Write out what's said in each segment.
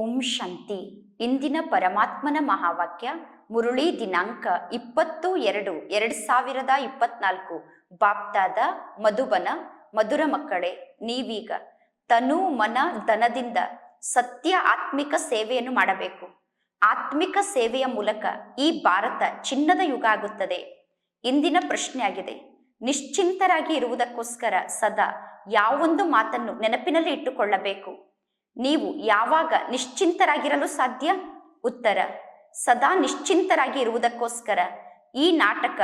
ಓಂ ಶಾಂತಿ. ಇಂದಿನ ಪರಮಾತ್ಮನ ಮಹಾವಾಕ್ಯ, ಮುರುಳಿ ದಿನಾಂಕ ಇಪ್ಪತ್ತು ಎರಡು, ಎರಡ್ ಸಾವಿರದ ಇಪ್ಪತ್ನಾಲ್ಕು. ಬಾಪ್ತಾದ, ಮಧುಬನ, ಮಧುರ ಮಕ್ಕಳೇ, ನೀವೀಗ ತನು ಮನ ಧನದಿಂದ ಸತ್ಯ ಆತ್ಮಿಕ ಸೇವೆಯನ್ನು ಮಾಡಬೇಕು. ಆತ್ಮಿಕ ಸೇವೆಯ ಮೂಲಕ ಈ ಭಾರತ ಚಿನ್ನದ ಯುಗ ಆಗುತ್ತದೆ. ಇಂದಿನ ಪ್ರಶ್ನೆ ಆಗಿದೆ, ನಿಶ್ಚಿಂತರಾಗಿ ಇರುವುದಕ್ಕೋಸ್ಕರ ಸದಾ ಯಾವೊಂದು ಮಾತನ್ನು ನೆನಪಿನಲ್ಲಿ ಇಟ್ಟುಕೊಳ್ಳಬೇಕು? ನೀವು ಯಾವಾಗ ನಿಶ್ಚಿಂತರಾಗಿರಲು ಸಾಧ್ಯ? ಉತ್ತರ, ಸದಾ ನಿಶ್ಚಿಂತರಾಗಿ ಇರುವುದಕ್ಕೋಸ್ಕರ. ಈ ನಾಟಕ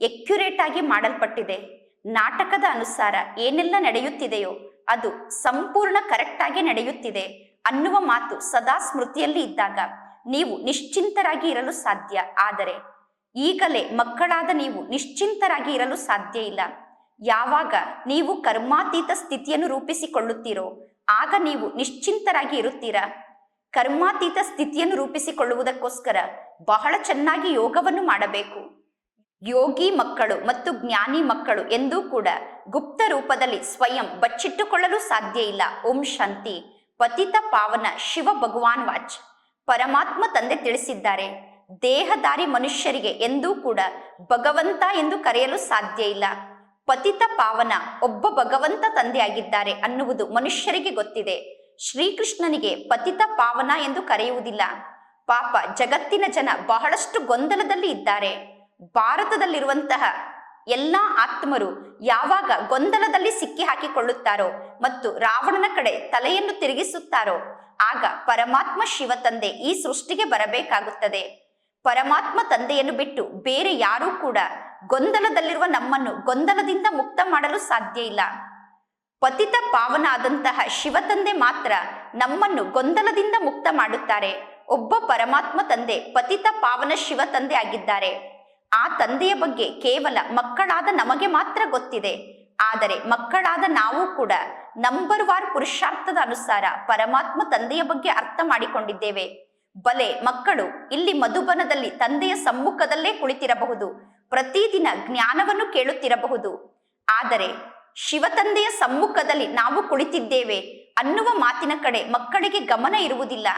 ಎಕ್ಯುರೇಟ್ ಆಗಿ ಮಾಡಲ್ಪಟ್ಟಿದೆ. ನಾಟಕದ ಅನುಸಾರ ಏನೆಲ್ಲ ನಡೆಯುತ್ತಿದೆಯೋ ಅದು ಸಂಪೂರ್ಣ ಕರೆಕ್ಟ್ ಆಗಿ ನಡೆಯುತ್ತಿದೆ ಅನ್ನುವ ಮಾತು ಸದಾ ಸ್ಮೃತಿಯಲ್ಲಿ ಇದ್ದಾಗ ನೀವು ನಿಶ್ಚಿಂತರಾಗಿ ಇರಲು ಸಾಧ್ಯ. ಆದರೆ ಈಗಲೇ ಮಕ್ಕಳಾದ ನೀವು ನಿಶ್ಚಿಂತರಾಗಿ ಇರಲು ಸಾಧ್ಯ ಇಲ್ಲ. ಯಾವಾಗ ನೀವು ಕರ್ಮಾತೀತ ಸ್ಥಿತಿಯನ್ನು ರೂಪಿಸಿಕೊಳ್ಳುತ್ತೀರೋ ಆಗ ನೀವು ನಿಶ್ಚಿಂತರಾಗಿ ಇರುತ್ತೀರಾ? ಕರ್ಮಾತೀತ ಸ್ಥಿತಿಯನ್ನು ರೂಪಿಸಿಕೊಳ್ಳುವುದಕ್ಕೋಸ್ಕರ ಬಹಳ ಚೆನ್ನಾಗಿ ಯೋಗವನ್ನು ಮಾಡಬೇಕು. ಯೋಗಿ ಮಕ್ಕಳು ಮತ್ತು ಜ್ಞಾನಿ ಮಕ್ಕಳು ಎಂದೂ ಕೂಡ ಗುಪ್ತ ರೂಪದಲ್ಲಿ ಸ್ವಯಂ ಬಚ್ಚಿಟ್ಟುಕೊಳ್ಳಲು ಸಾಧ್ಯ ಇಲ್ಲ. ಓಂ ಶಾಂತಿ. ಪತಿತ ಪಾವನ ಶಿವ ಭಗವಾನ್ ವಾಚ್. ಪರಮಾತ್ಮ ತಂದೆ ತಿಳಿಸಿದ್ದಾರೆ. ದೇಹದಾರಿ ಮನುಷ್ಯರಿಗೆ ಎಂದೂ ಕೂಡ ಭಗವಂತ ಎಂದು ಕರೆಯಲು ಸಾಧ್ಯ ಇಲ್ಲ. ಪತಿತ ಪಾವನ ಒಬ್ಬ ಭಗವಂತ ತಂದೆಯಾಗಿದ್ದಾರೆ ಅನ್ನುವುದು ಮನುಷ್ಯರಿಗೆ ಗೊತ್ತಿದೆ. ಶ್ರೀಕೃಷ್ಣನಿಗೆ ಪತಿತ ಪಾವನ ಎಂದು ಕರೆಯುವುದಿಲ್ಲ. ಪಾಪ ಜಗತ್ತಿನ ಜನ ಬಹಳಷ್ಟು ಗೊಂದಲದಲ್ಲಿ ಇದ್ದಾರೆ. ಭಾರತದಲ್ಲಿರುವಂತಹ ಎಲ್ಲ ಆತ್ಮರು ಯಾವಾಗ ಗೊಂದಲದಲ್ಲಿ ಸಿಕ್ಕಿ ಹಾಕಿಕೊಳ್ಳುತ್ತಾರೋ ಮತ್ತು ರಾವಣನ ಕಡೆ ತಲೆಯನ್ನು ತಿರುಗಿಸುತ್ತಾರೋ, ಆಗ ಪರಮಾತ್ಮ ಶಿವ ತಂದೆ ಈ ಸೃಷ್ಟಿಗೆ ಬರಬೇಕಾಗುತ್ತದೆ. ಪರಮಾತ್ಮ ತಂದೆಯನ್ನು ಬಿಟ್ಟು ಬೇರೆ ಯಾರೂ ಕೂಡ ಗೊಂದಲದಲ್ಲಿರುವ ನಮ್ಮನ್ನು ಗೊಂದಲದಿಂದ ಮುಕ್ತ ಮಾಡಲು ಸಾಧ್ಯ ಇಲ್ಲ. ಪತಿತ ಪಾವನ ಆದಂತಹ ಶಿವ ತಂದೆ ಮಾತ್ರ ನಮ್ಮನ್ನು ಗೊಂದಲದಿಂದ ಮುಕ್ತ ಮಾಡುತ್ತಾರೆ. ಒಬ್ಬ ಪರಮಾತ್ಮ ತಂದೆ ಪತಿತ ಪಾವನ ಶಿವ ತಂದೆ ಆಗಿದ್ದಾರೆ. ಆ ತಂದೆಯ ಬಗ್ಗೆ ಕೇವಲ ಮಕ್ಕಳಾದ ನಮಗೆ ಮಾತ್ರ ಗೊತ್ತಿದೆ. ಆದರೆ ಮಕ್ಕಳಾದ ನಾವು ಕೂಡ ನಂಬರ್ ವಾರ್ ಪುರುಷಾರ್ಥದ ಅನುಸಾರ ಪರಮಾತ್ಮ ತಂದೆಯ ಬಗ್ಗೆ ಅರ್ಥ ಮಾಡಿಕೊಂಡಿದ್ದೇವೆ. ಬಲೆ ಮಕ್ಕಳು ಇಲ್ಲಿ ಮಧುಬನದಲ್ಲಿ ತಂದೆಯ ಸಮ್ಮುಖದಲ್ಲೇ ಕುಳಿತಿರಬಹುದು. ಪ್ರತಿದಿನ ಜ್ಞಾನವನ್ನು ಕೇಳುತ್ತಿರಬಹುದು. ಆದರೆ ಶಿವತಂದೆಯ ಸಮ್ಮುಖದಲ್ಲಿ ನಾವು ಕುಳಿತಿದ್ದೇವೆ ಅನ್ನುವ ಮಾತಿನ ಕಡೆ ಮಕ್ಕಳಿಗೆ ಗಮನ ಇರುವುದಿಲ್ಲ.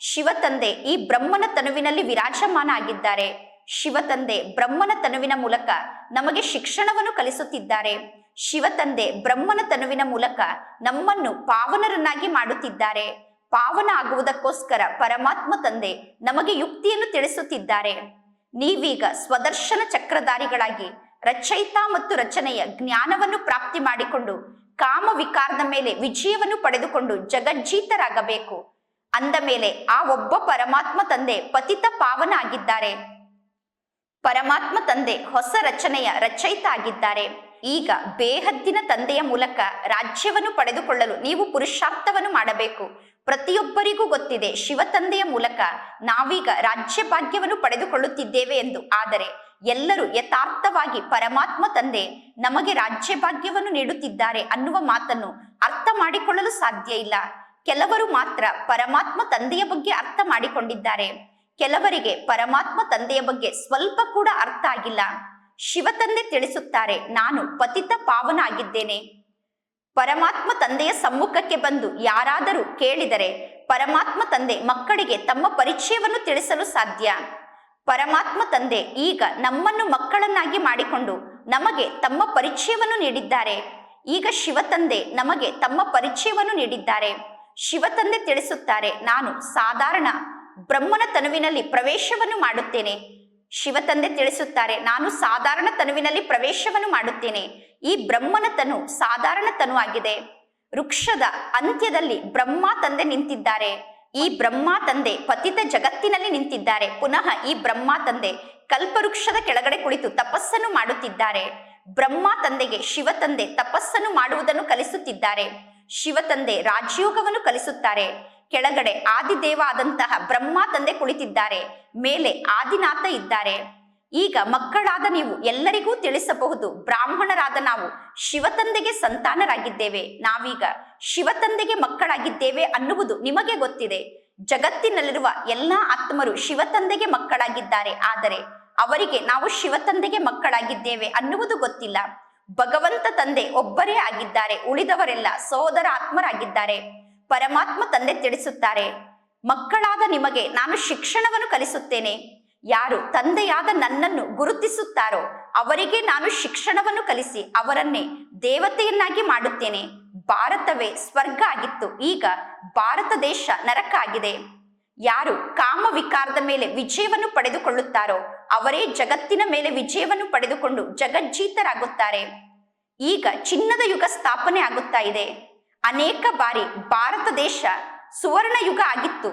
ಶಿವತಂದೆ ಈ ಬ್ರಹ್ಮನ ತನುವಿನಲ್ಲಿ ವಿರಾಜಮಾನ ಆಗಿದ್ದಾರೆ ಶಿವತಂದೆ ಬ್ರಹ್ಮನ ತನುವಿನ ಮೂಲಕ ನಮಗೆ ಶಿಕ್ಷಣವನ್ನು ಕಲಿಸುತ್ತಿದ್ದಾರೆ. ಶಿವತಂದೆ ಬ್ರಹ್ಮನ ತನುವಿನ ಮೂಲಕ ನಮ್ಮನ್ನು ಪಾವನರನ್ನಾಗಿ ಮಾಡುತ್ತಿದ್ದಾರೆ. ಪಾವನ ಆಗುವುದಕ್ಕೋಸ್ಕರ ಪರಮಾತ್ಮ ತಂದೆ ನಮಗೆ ಯುಕ್ತಿಯನ್ನು ತಿಳಿಸುತ್ತಿದ್ದಾರೆ. ನೀವೀಗ ಸ್ವದರ್ಶನ ಚಕ್ರಧಾರಿಗಳಾಗಿ ರಚಯಿತ ಮತ್ತು ರಚನೆಯ ಜ್ಞಾನವನ್ನು ಪ್ರಾಪ್ತಿ ಮಾಡಿಕೊಂಡು ಕಾಮ ವಿಕಾರದ ಮೇಲೆ ವಿಜಯವನ್ನು ಪಡೆದುಕೊಂಡು ಜಗಜ್ಜೀತರಾಗಬೇಕು. ಅಂದ ಮೇಲೆ ಆ ಒಬ್ಬ ಪರಮಾತ್ಮ ತಂದೆ ಪತಿತ ಪಾವನ ಆಗಿದ್ದಾರೆ. ಪರಮಾತ್ಮ ತಂದೆ ಹೊಸ ರಚನೆಯ ರಚಯಿತ ಆಗಿದ್ದಾರೆ. ಈಗ ಬೇಹದ್ದಿನ ತಂದೆಯ ಮೂಲಕ ರಾಜ್ಯವನ್ನು ಪಡೆದುಕೊಳ್ಳಲು ನೀವು ಪುರುಷಾರ್ಥವನ್ನು ಮಾಡಬೇಕು. ಪ್ರತಿಯೊಬ್ಬರಿಗೂ ಗೊತ್ತಿದೆ, ಶಿವ ತಂದೆಯ ಮೂಲಕ ನಾವೀಗ ರಾಜ್ಯ ಭಾಗ್ಯವನ್ನು ಪಡೆದುಕೊಳ್ಳುತ್ತಿದ್ದೇವೆ ಎಂದು. ಆದರೆ ಎಲ್ಲರೂ ಯಥಾರ್ಥವಾಗಿ ಪರಮಾತ್ಮ ತಂದೆ ನಮಗೆ ರಾಜ್ಯ ಭಾಗ್ಯವನ್ನು ನೀಡುತ್ತಿದ್ದಾರೆ ಅನ್ನುವ ಮಾತನ್ನು ಅರ್ಥ ಮಾಡಿಕೊಳ್ಳಲು ಸಾಧ್ಯ ಇಲ್ಲ. ಕೆಲವರು ಮಾತ್ರ ಪರಮಾತ್ಮ ತಂದೆಯ ಬಗ್ಗೆ ಅರ್ಥ ಮಾಡಿಕೊಂಡಿದ್ದಾರೆ. ಕೆಲವರಿಗೆ ಪರಮಾತ್ಮ ತಂದೆಯ ಬಗ್ಗೆ ಸ್ವಲ್ಪ ಕೂಡ ಅರ್ಥ ಆಗಿಲ್ಲ. ಶಿವ ತಂದೆ ತಿಳಿಸುತ್ತಾರೆ, ನಾನು ಪತಿತ ಪಾವನ ಆಗಿದ್ದೇನೆ ಪರಮಾತ್ಮ ತಂದೆಯ ಸಮ್ಮುಖಕ್ಕೆ ಬಂದು ಯಾರಾದರೂ ಕೇಳಿದರೆ ಪರಮಾತ್ಮ ತಂದೆ ಮಕ್ಕಳಿಗೆ ತಮ್ಮ ಪರಿಚಯವನ್ನು ತಿಳಿಸಲು ಸಾಧ್ಯ. ಪರಮಾತ್ಮ ತಂದೆ ಈಗ ನಮ್ಮನ್ನು ಮಕ್ಕಳನ್ನಾಗಿ ಮಾಡಿಕೊಂಡು ನಮಗೆ ತಮ್ಮ ಪರಿಚಯವನ್ನು ನೀಡಿದ್ದಾರೆ. ಈಗ ಶಿವತಂದೆ ನಮಗೆ ತಮ್ಮ ಪರಿಚಯವನ್ನು ನೀಡಿದ್ದಾರೆ. ಶಿವತಂದೆ ತಿಳಿಸುತ್ತಾರೆ, ನಾನು ಸಾಧಾರಣ ಬ್ರಹ್ಮನ ತನುವಿನಲ್ಲಿ ಪ್ರವೇಶವನ್ನು ಮಾಡುತ್ತೇನೆ. ಶಿವತಂದೆ ತಿಳಿಸುತ್ತಾರೆ, ನಾನು ಸಾಧಾರಣ ತನುವಿನಲ್ಲಿ ಪ್ರವೇಶವನ್ನು ಮಾಡುತ್ತೇನೆ. ಈ ಬ್ರಹ್ಮನ ತನು ಸಾಧಾರಣ ತನು ಆಗಿದೆ. ವೃಕ್ಷದ ಅಂತ್ಯದಲ್ಲಿ ಬ್ರಹ್ಮ ತಂದೆ ನಿಂತಿದ್ದಾರೆ. ಈ ಬ್ರಹ್ಮ ತಂದೆ ಪತಿತ ಜಗತ್ತಿನಲ್ಲಿ ನಿಂತಿದ್ದಾರೆ. ಪುನಃ ಈ ಬ್ರಹ್ಮ ತಂದೆ ಕಲ್ಪವೃಕ್ಷದ ಕೆಳಗಡೆ ಕುಳಿತು ತಪಸ್ಸನ್ನು ಮಾಡುತ್ತಿದ್ದಾರೆ. ಬ್ರಹ್ಮ ತಂದೆಗೆ ಶಿವ ತಂದೆ ತಪಸ್ಸನ್ನು ಮಾಡುವುದನ್ನು ಕಲಿಸುತ್ತಿದ್ದಾರೆ. ಶಿವ ತಂದೆ ರಾಜಯೋಗವನ್ನು ಕಲಿಸುತ್ತಾರೆ. ಕೆಳಗಡೆ ಆದಿದೇವ ಆದಂತಹ ಬ್ರಹ್ಮ ತಂದೆ ಕುಳಿತಿದ್ದಾರೆ, ಮೇಲೆ ಆದಿನಾಥ ಇದ್ದಾರೆ. ಈಗ ಮಕ್ಕಳಾದ ನೀವು ಎಲ್ಲರಿಗೂ ತಿಳಿಸಬಹುದು, ಬ್ರಾಹ್ಮಣರಾದ ನಾವು ಶಿವತಂದೆಗೆ ಸಂತಾನರಾಗಿದ್ದೇವೆ. ನಾವೀಗ ಶಿವತಂದೆಗೆ ಮಕ್ಕಳಾಗಿದ್ದೇವೆ ಅನ್ನುವುದು ನಿಮಗೆ ಗೊತ್ತಿದೆ. ಜಗತ್ತಿನಲ್ಲಿರುವ ಎಲ್ಲಾ ಆತ್ಮರು ಶಿವತಂದೆಗೆ ಮಕ್ಕಳಾಗಿದ್ದಾರೆ, ಆದರೆ ಅವರಿಗೆ ನಾವು ಶಿವತಂದೆಗೆ ಮಕ್ಕಳಾಗಿದ್ದೇವೆ ಅನ್ನುವುದು ಗೊತ್ತಿಲ್ಲ. ಭಗವಂತ ತಂದೆ ಒಬ್ಬರೇ ಆಗಿದ್ದಾರೆ, ಉಳಿದವರೆಲ್ಲ ಸೋದರ ಆತ್ಮರಾಗಿದ್ದಾರೆ. ಪರಮಾತ್ಮ ತಂದೆ ತಿಳಿಸುತ್ತಾರೆ. ಮಕ್ಕಳಾದ ನಿಮಗೆ ನಾನು ಶಿಕ್ಷಣವನ್ನು ಕಲಿಸುತ್ತೇನೆ. ಯಾರು ತಂದೆಯಾದ ನನ್ನನ್ನು ಗುರುತಿಸುತ್ತಾರೋ ಅವರಿಗೆ ನಾನು ಶಿಕ್ಷಣವನ್ನು ಕಲಿಸಿ ಅವರನ್ನೇ ದೇವತೆಯನ್ನಾಗಿ ಮಾಡುತ್ತೇನೆ. ಭಾರತವೇ ಸ್ವರ್ಗ ಆಗಿತ್ತು, ಈಗ ಭಾರತ ದೇಶ ನರಕ ಆಗಿದೆ. ಯಾರು ಕಾಮ ವಿಕಾರದ ಮೇಲೆ ವಿಜಯವನ್ನು ಪಡೆದುಕೊಳ್ಳುತ್ತಾರೋ ಅವರೇ ಜಗತ್ತಿನ ಮೇಲೆ ವಿಜಯವನ್ನು ಪಡೆದುಕೊಂಡು ಜಗಜ್ಜೀತರಾಗುತ್ತಾರೆ. ಈಗ ಚಿನ್ನದ ಯುಗ ಸ್ಥಾಪನೆ ಆಗುತ್ತಾ ಇದೆ. ಅನೇಕ ಬಾರಿ ಭಾರತ ದೇಶ ಸುವರ್ಣ ಯುಗ ಆಗಿತ್ತು.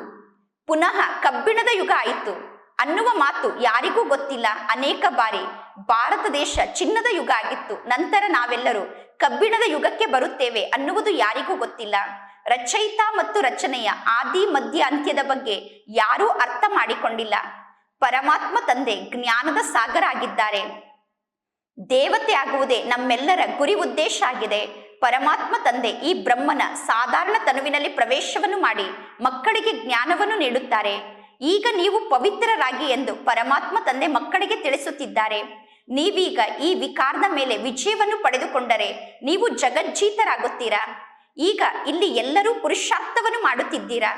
ಪುನಃ ಕಬ್ಬಿಣದ ಯುಗ ಆಯಿತು. ಅನ್ನುವ ಮಾತು ಯಾರಿಗೂ ಗೊತ್ತಿಲ್ಲ. ಅನೇಕ ಬಾರಿ ಭಾರತ ದೇಶ ಚಿನ್ನದ ಯುಗ ಆಗಿತ್ತು. ನಂತರ ನಾವೆಲ್ಲರೂ ಕಬ್ಬಿಣದ ಯುಗಕ್ಕೆ ಬರುತ್ತೇವೆ ಅನ್ನುವುದು ಯಾರಿಗೂ ಗೊತ್ತಿಲ್ಲ. ರಚಯಿತ ಮತ್ತು ರಚನೆಯ ಆದಿ, ಮಧ್ಯ ಅಂತ್ಯದ ಬಗ್ಗೆ ಯಾರೂ ಅರ್ಥ ಮಾಡಿಕೊಂಡಿಲ್ಲ. ಪರಮಾತ್ಮ ತಂದೆ ಜ್ಞಾನದ ಸಾಗರ ಆಗಿದ್ದಾರೆ. ದೇವತೆ ಆಗುವುದೇ ನಮ್ಮೆಲ್ಲರ ಗುರಿ ಉದ್ದೇಶ ಆಗಿದೆ. ಪರಮಾತ್ಮ ತಂದೆ ಈ ಬ್ರಹ್ಮನ ಸಾಧಾರಣ ತನುವಿನಲ್ಲಿ ಪ್ರವೇಶವನ್ನು ಮಾಡಿ ಮಕ್ಕಳಿಗೆ ಜ್ಞಾನವನ್ನು ನೀಡುತ್ತಾರೆ. ಈಗ ನೀವು ಪವಿತ್ರರಾಗಿ ಎಂದು ಪರಮಾತ್ಮ ತಂದೆ ಮಕ್ಕಳಿಗೆ ತಿಳಿಸುತ್ತಿದ್ದಾರೆ. ನೀವೀಗ ಈ ವಿಕಾರದ ಮೇಲೆ ವಿಜಯವನ್ನು ಪಡೆದುಕೊಂಡರೆ ನೀವು ಜಗಜ್ಜೀತರಾಗುತ್ತೀರಾ? ಈಗ ಇಲ್ಲಿ ಎಲ್ಲರೂ ಪುರುಷಾರ್ಥವನ್ನು ಮಾಡುತ್ತಿದ್ದೀರಾ?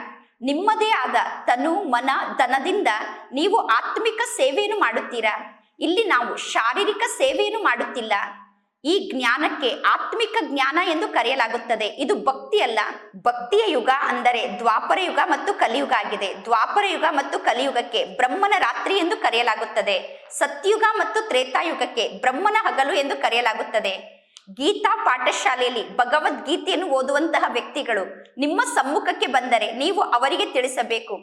ನಿಮ್ಮದೇ ಆದ ತನು, ಮನ, ಧನದಿಂದ ನೀವು ಆತ್ಮಿಕ ಸೇವೆಯನ್ನು ಮಾಡುತ್ತೀರಾ? ಇಲ್ಲಿ ನಾವು ಶಾರೀರಿಕ ಸೇವೆಯನ್ನು ಮಾಡುತ್ತಿಲ್ಲ. ಈ ಜ್ಞಾನಕ್ಕೆ ಆತ್ಮಿಕ ಜ್ಞಾನ ಎಂದು ಕರೆಯಲಾಗುತ್ತದೆ. ಇದು ಭಕ್ತಿಯಲ್ಲ ಭಕ್ತಿಯ ಯುಗ ಅಂದರೆ ದ್ವಾಪರ ಯುಗ ಮತ್ತು ಕಲಿಯುಗ ಆಗಿದೆ. ದ್ವಾಪರ ಯುಗ ಮತ್ತು ಕಲಿಯುಗಕ್ಕೆ ಬ್ರಹ್ಮನ ರಾತ್ರಿ ಎಂದು ಕರೆಯಲಾಗುತ್ತದೆ. ಸತ್ಯುಗ ಮತ್ತು ತ್ರೇತಾಯುಗಕ್ಕೆ ಬ್ರಹ್ಮನ ಹಗಲು ಎಂದು ಕರೆಯಲಾಗುತ್ತದೆ. ಗೀತಾ ಪಾಠಶಾಲೆಯಲ್ಲಿ ಭಗವದ್ಗೀತೆಯನ್ನು ಓದುವಂತಹ ವ್ಯಕ್ತಿಗಳು, ನಿಮ್ಮ ಸಮ್ಮುಖಕ್ಕೆ ಬಂದರೆ ನೀವು ಅವರಿಗೆ ತಿಳಿಸಬೇಕು.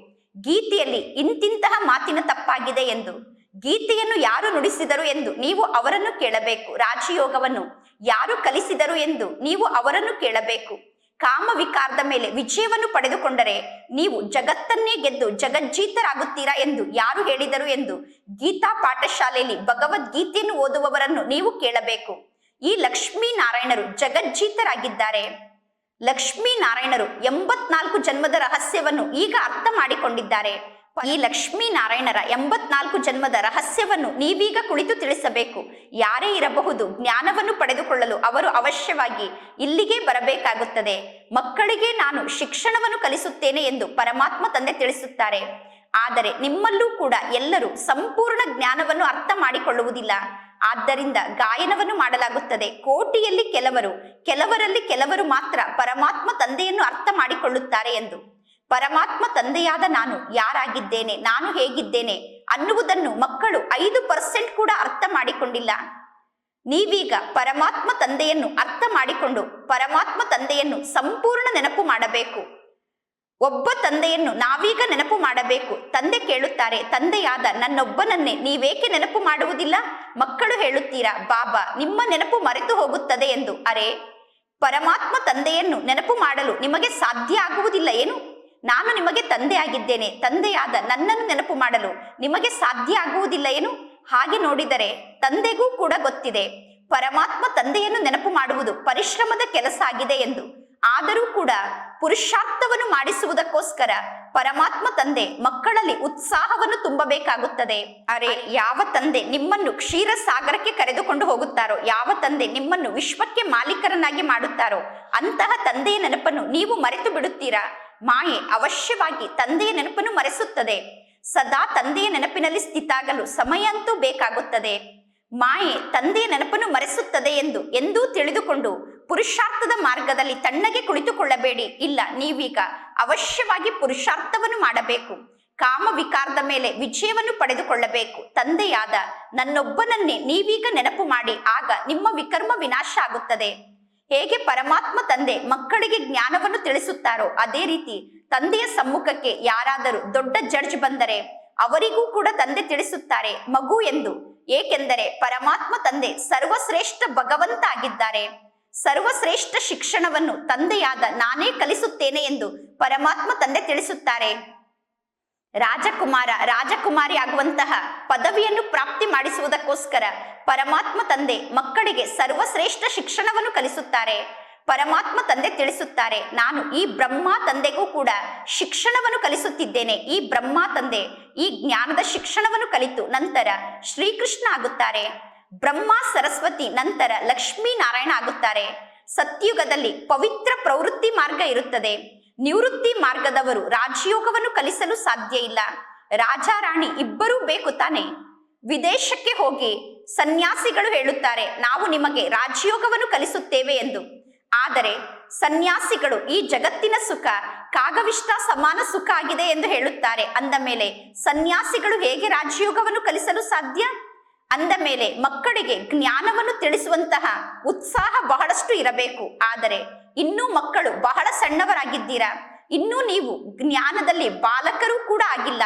ಗೀತೆಯಲ್ಲಿ ಇಂತಿಂತಹ ಮಾತಿನ ತಪ್ಪಾಗಿದೆ ಎಂದು. ಗೀತೆಯನ್ನು ಯಾರು ನುಡಿಸಿದರು ಎಂದು ನೀವು ಅವರನ್ನು ಕೇಳಬೇಕು. ರಾಜಯೋಗವನ್ನು ಯಾರು ಕಲಿಸಿದರು ಎಂದು ನೀವು ಅವರನ್ನು ಕೇಳಬೇಕು. ಕಾಮ ವಿಕಾರದ ಮೇಲೆ ವಿಜಯವನ್ನು ಪಡೆದುಕೊಂಡರೆ ನೀವು ಜಗತ್ತನ್ನೇ ಗೆದ್ದು ಜಗಜ್ಜೀತರಾಗುತ್ತೀರಾ ಎಂದು ಯಾರು ಹೇಳಿದರು ಎಂದು ಗೀತಾ ಪಾಠಶಾಲೆಯಲ್ಲಿ ಭಗವದ್ಗೀತೆಯನ್ನು ಓದುವವರನ್ನು ನೀವು ಕೇಳಬೇಕು. ಈ ಲಕ್ಷ್ಮೀ ನಾರಾಯಣರು ಜಗಜ್ಜೀತರಾಗಿದ್ದಾರೆ. ಲಕ್ಷ್ಮೀ ನಾರಾಯಣರು ಎಂಬತ್ನಾಲ್ಕು ಜನ್ಮದ ರಹಸ್ಯವನ್ನು ಈಗ ಅರ್ಥ ಮಾಡಿಕೊಂಡಿದ್ದಾರೆ. ಈ ಲಕ್ಷ್ಮೀ ನಾರಾಯಣರ ಎಂಬತ್ನಾಲ್ಕು ಜನ್ಮದ ರಹಸ್ಯವನ್ನು ನೀವೀಗ ಕುಳಿತು ತಿಳಿಸಬೇಕು. ಯಾರೇ ಇರಬಹುದು, ಜ್ಞಾನವನ್ನು ಪಡೆದುಕೊಳ್ಳಲು ಅವರು ಅವಶ್ಯವಾಗಿ ಇಲ್ಲಿಗೆ ಬರಬೇಕಾಗುತ್ತದೆ. ಮಕ್ಕಳಿಗೆ ನಾನು ಶಿಕ್ಷಣವನ್ನು ಕಲಿಸುತ್ತೇನೆ ಎಂದು ಪರಮಾತ್ಮ ತಂದೆ ತಿಳಿಸುತ್ತಾರೆ. ಆದರೆ ನಿಮ್ಮಲ್ಲೂ ಕೂಡ ಎಲ್ಲರೂ ಸಂಪೂರ್ಣ ಜ್ಞಾನವನ್ನು ಅರ್ಥ ಮಾಡಿಕೊಳ್ಳುವುದಿಲ್ಲ. ಆದ್ದರಿಂದ ಗಾಯನವನ್ನು ಮಾಡಲಾಗುತ್ತದೆ. ಕೋಟಿಯಲ್ಲಿ ಕೆಲವರು, ಕೆಲವರಲ್ಲಿ ಕೆಲವರು ಮಾತ್ರ ಪರಮಾತ್ಮ ತಂದೆಯನ್ನು ಅರ್ಥ ಮಾಡಿಕೊಳ್ಳುತ್ತಾರೆ ಎಂದು. ಪರಮಾತ್ಮ ತಂದೆಯಾದ ನಾನು ಯಾರಾಗಿದ್ದೇನೆ, ನಾನು ಹೇಗಿದ್ದೇನೆ ಅನ್ನುವುದನ್ನು ಮಕ್ಕಳು ಐದು ಪರ್ಸೆಂಟ್ ಕೂಡ ಅರ್ಥ ಮಾಡಿಕೊಂಡಿಲ್ಲ. ನೀವೀಗ ಪರಮಾತ್ಮ ತಂದೆಯನ್ನು ಅರ್ಥ ಮಾಡಿಕೊಂಡು ಪರಮಾತ್ಮ ತಂದೆಯನ್ನು ಸಂಪೂರ್ಣ ನೆನಪು ಮಾಡಬೇಕು. ಒಬ್ಬ ತಂದೆಯನ್ನು ನಾವೀಗ ನೆನಪು ಮಾಡಬೇಕು. ತಂದೆ ಕೇಳುತ್ತಾರೆ, ತಂದೆಯಾದ ನನ್ನೊಬ್ಬನನ್ನೇ ನೀವೇಕೆ ನೆನಪು ಮಾಡುವುದಿಲ್ಲ? ಮಕ್ಕಳು ಹೇಳುತ್ತೀರಾ, ಬಾಬಾ, ನಿಮ್ಮ ನೆನಪು ಮರೆತು ಹೋಗುತ್ತದೆ ಎಂದು. ಅರೆ, ಪರಮಾತ್ಮ ತಂದೆಯನ್ನು ನೆನಪು ಮಾಡಲು ನಿಮಗೆ ಸಾಧ್ಯ ಆಗುವುದಿಲ್ಲ ಏನು? ನಾನು ನಿಮಗೆ ತಂದೆಯಾಗಿದ್ದೇನೆ ತಂದೆಯಾದ ನನ್ನನ್ನು ನೆನಪು ಮಾಡಲು ನಿಮಗೆ ಸಾಧ್ಯ ಆಗುವುದಿಲ್ಲ ಏನು? ಹಾಗೆ ನೋಡಿದರೆ ತಂದೆಗೂ ಕೂಡ ಗೊತ್ತಿದೆ. ಪರಮಾತ್ಮ ತಂದೆಯನ್ನು ನೆನಪು ಮಾಡುವುದು ಪರಿಶ್ರಮದ ಕೆಲಸ ಆಗಿದೆ ಎಂದು. ಆದರೂ ಕೂಡ ಪುರುಷಾರ್ಥವನ್ನು ಮಾಡಿಸುವುದಕ್ಕೋಸ್ಕರ ಪರಮಾತ್ಮ ತಂದೆ ಮಕ್ಕಳಲ್ಲಿ ಉತ್ಸಾಹವನ್ನು ತುಂಬಬೇಕಾಗುತ್ತದೆ. ಅರೆ ಯಾವ ತಂದೆ ನಿಮ್ಮನ್ನು ಕ್ಷೀರ ಸಾಗರಕ್ಕೆ ಕರೆದುಕೊಂಡು ಹೋಗುತ್ತಾರೋ ಯಾವ ತಂದೆ ನಿಮ್ಮನ್ನು ವಿಶ್ವಕ್ಕೆ ಮಾಲೀಕರನ್ನಾಗಿ ಮಾಡುತ್ತಾರೋ ಅಂತಹ ತಂದೆಯ ನೆನಪನ್ನು ನೀವು ಮರೆತು ಬಿಡುತ್ತೀರಾ? ಮಾಯೆ ಅವಶ್ಯವಾಗಿ ತಂದೆಯ ನೆನಪನ್ನು ಮರೆಸುತ್ತದೆ. ಸದಾ ತಂದೆಯ ನೆನಪಿನಲ್ಲಿ ಸ್ಥಿತಾಗಲು ಸಮಯ ಅಂತೂ ಬೇಕಾಗುತ್ತದೆ. ಮಾಯೆ ತಂದೆಯ ನೆನಪನ್ನು ಮರೆಸುತ್ತದೆ ಎಂದು ಎಂದೂ ತಿಳಿದುಕೊಂಡು ಪುರುಷಾರ್ಥದ ಮಾರ್ಗದಲ್ಲಿ ತಣ್ಣಗೆ ಕುಳಿತುಕೊಳ್ಳಬೇಡಿ. ಇಲ್ಲ, ನೀವೀಗ ಅವಶ್ಯವಾಗಿ ಪುರುಷಾರ್ಥವನ್ನು ಮಾಡಬೇಕು. ಕಾಮ ವಿಕಾರದ ಮೇಲೆ ವಿಜಯವನ್ನು ಪಡೆದುಕೊಳ್ಳಬೇಕು. ತಂದೆಯಾದ ನನ್ನೊಬ್ಬನನ್ನೇ ನೀವೀಗ ನೆನಪು ಮಾಡಿ, ಆಗ ನಿಮ್ಮ ವಿಕರ್ಮ ವಿನಾಶ ಆಗುತ್ತದೆ. ಹೇಗೆ ಪರಮಾತ್ಮ ತಂದೆ ಮಕ್ಕಳಿಗೆ ಜ್ಞಾನವನ್ನು ತಿಳಿಸುತ್ತಾರೋ ಅದೇ ರೀತಿ ತಂದೆಯ ಸಮ್ಮುಖಕ್ಕೆ ಯಾರಾದರೂ ದೊಡ್ಡ ಜಡ್ಜ್ ಬಂದರೆ ಅವರಿಗೂ ಕೂಡ ತಂದೆ ತಿಳಿಸುತ್ತಾರೆ ಮಗು ಎಂದು. ಏಕೆಂದರೆ ಪರಮಾತ್ಮ ತಂದೆ ಸರ್ವಶ್ರೇಷ್ಠ ಭಗವಂತ ಆಗಿದ್ದಾರೆ ಸರ್ವಶ್ರೇಷ್ಠ ಶಿಕ್ಷಣವನ್ನು ತಂದೆಯಾದ ನಾನೇ ಕಲಿಸುತ್ತೇನೆ ಎಂದು ಪರಮಾತ್ಮ ತಂದೆ ತಿಳಿಸುತ್ತಾರೆ. ರಾಜಕುಮಾರ ರಾಜಕುಮಾರಿ ಆಗುವಂತಹ ಪದವಿಯನ್ನು ಪ್ರಾಪ್ತಿ ಮಾಡಿಸುವುದಕ್ಕೋಸ್ಕರ ಪರಮಾತ್ಮ ತಂದೆ ಮಕ್ಕಳಿಗೆ ಸರ್ವಶ್ರೇಷ್ಠ ಶಿಕ್ಷಣವನ್ನು ಕಲಿಸುತ್ತಾರೆ. ಪರಮಾತ್ಮ ತಂದೆ ತಿಳಿಸುತ್ತಾರೆ, ನಾನು ಈ ಬ್ರಹ್ಮ ತಂದೆಗೂ ಕೂಡ ಶಿಕ್ಷಣವನ್ನು ಕಲಿಸುತ್ತಿದ್ದೇನೆ. ಈ ಬ್ರಹ್ಮ ತಂದೆ ಈ ಜ್ಞಾನದ ಶಿಕ್ಷಣವನ್ನು ಕಲಿತು ನಂತರ ಶ್ರೀಕೃಷ್ಣ ಆಗುತ್ತಾರೆ. ಬ್ರಹ್ಮ, ಸರಸ್ವತಿ, ನಂತರ ಲಕ್ಷ್ಮೀ ನಾರಾಯಣ ಆಗುತ್ತಾರೆ. ಸತ್ಯುಗದಲ್ಲಿ ಪವಿತ್ರ ಪ್ರವೃತ್ತಿ ಮಾರ್ಗ ಇರುತ್ತದೆ. ನಿವೃತ್ತಿ ಮಾರ್ಗದವರು ರಾಜಯೋಗವನ್ನು ಕಲಿಸಲು ಸಾಧ್ಯ ಇಲ್ಲ. ರಾಜ ರಾಣಿ ಇಬ್ಬರೂ ಬೇಕು ತಾನೆ. ವಿದೇಶಕ್ಕೆ ಹೋಗಿ ಸನ್ಯಾಸಿಗಳು ಹೇಳುತ್ತಾರೆ, ನಾವು ನಿಮಗೆ ರಾಜಯೋಗವನ್ನು ಕಲಿಸುತ್ತೇವೆ ಎಂದು. ಆದರೆ ಸನ್ಯಾಸಿಗಳು ಈ ಜಗತ್ತಿನ ಸುಖ, ಕಾಗವಿಷ್ಟ ಸಮಾನ ಸುಖ ಆಗಿದೆ ಎಂದು ಹೇಳುತ್ತಾರೆ. ಅಂದ ಮೇಲೆ, ಸನ್ಯಾಸಿಗಳು ಹೇಗೆ ರಾಜಯೋಗವನ್ನು ಕಲಿಸಲು ಸಾಧ್ಯ? ಅಂದ ಮೇಲೆ, ಮಕ್ಕಳಿಗೆ ಜ್ಞಾನವನ್ನು ತಿಳಿಸುವಂತಹ ಉತ್ಸಾಹ ಬಹಳಷ್ಟು ಇರಬೇಕು. ಆದರೆ ಇನ್ನೂ ಮಕ್ಕಳು ಬಹಳ ಸಣ್ಣವರಾಗಿದ್ದೀರಾ? ಇನ್ನೂ ನೀವು ಜ್ಞಾನದಲ್ಲಿ ಬಾಲಕರು ಕೂಡ ಆಗಿಲ್ಲ.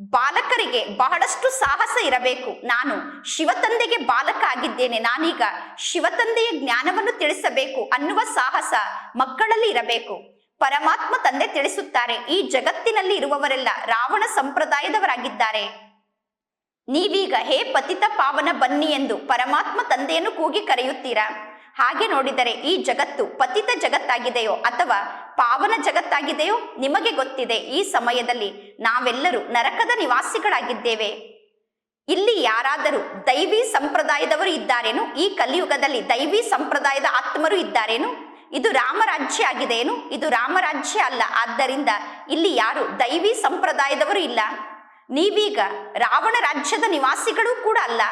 ಬಾಲಕರಿಗೆ ಬಹಳಷ್ಟು ಸಾಹಸ ಇರಬೇಕು. ನಾನು ಶಿವತಂದೆಗೆ ಬಾಲಕ ಆಗಿದ್ದೇನೆ. ನಾನೀಗ ಶಿವತಂದೆಯ ಜ್ಞಾನವನ್ನು ತಿಳಿಸಬೇಕು ಅನ್ನುವ ಸಾಹಸ ಮಕ್ಕಳಲ್ಲಿ ಇರಬೇಕು. ಪರಮಾತ್ಮ ತಂದೆ ತಿಳಿಸುತ್ತಾರೆ, ಈ ಜಗತ್ತಿನಲ್ಲಿ ಇರುವವರೆಲ್ಲ ರಾವಣ ಸಂಪ್ರದಾಯದವರಾಗಿದ್ದಾರೆ. ನೀವೀಗ ಹೇ ಪತಿತ ಪಾವನ ಬನ್ನಿ ಎಂದು ಪರಮಾತ್ಮ ತಂದೆಯನ್ನು ಕೂಗಿ ಕರೆಯುತ್ತೀರಾ? ಹಾಗೆ ನೋಡಿದರೆ ಈ ಜಗತ್ತು ಪತಿತ ಜಗತ್ತಾಗಿದೆಯೋ ಅಥವಾ ಪಾವನ ಜಗತ್ತಾಗಿದೆಯೋ ನಿಮಗೆ ಗೊತ್ತಿದೆ, ಈ ಸಮಯದಲ್ಲಿ ನಾವೆಲ್ಲರೂ ನರಕದ ನಿವಾಸಿಗಳಾಗಿದ್ದೇವೆ. ಇಲ್ಲಿ ಯಾರಾದರೂ ದೈವಿ ಸಂಪ್ರದಾಯದವರು ಇದ್ದಾರೇನು? ಈ ಕಲಿಯುಗದಲ್ಲಿ ದೈವಿ ಸಂಪ್ರದಾಯದ ಆತ್ಮರು ಇದ್ದಾರೇನು? ಇದು ರಾಮರಾಜ್ಯ ಆಗಿದೆಯೇನು? ಇದು ರಾಮರಾಜ್ಯ ಅಲ್ಲ. ಆದ್ದರಿಂದ ಇಲ್ಲಿ ಯಾರು ದೈವಿ ಸಂಪ್ರದಾಯದವರು ಇಲ್ಲ. ನೀವೀಗ ರಾವಣ ರಾಜ್ಯದ ನಿವಾಸಿಗಳು ಕೂಡ ಅಲ್ಲ.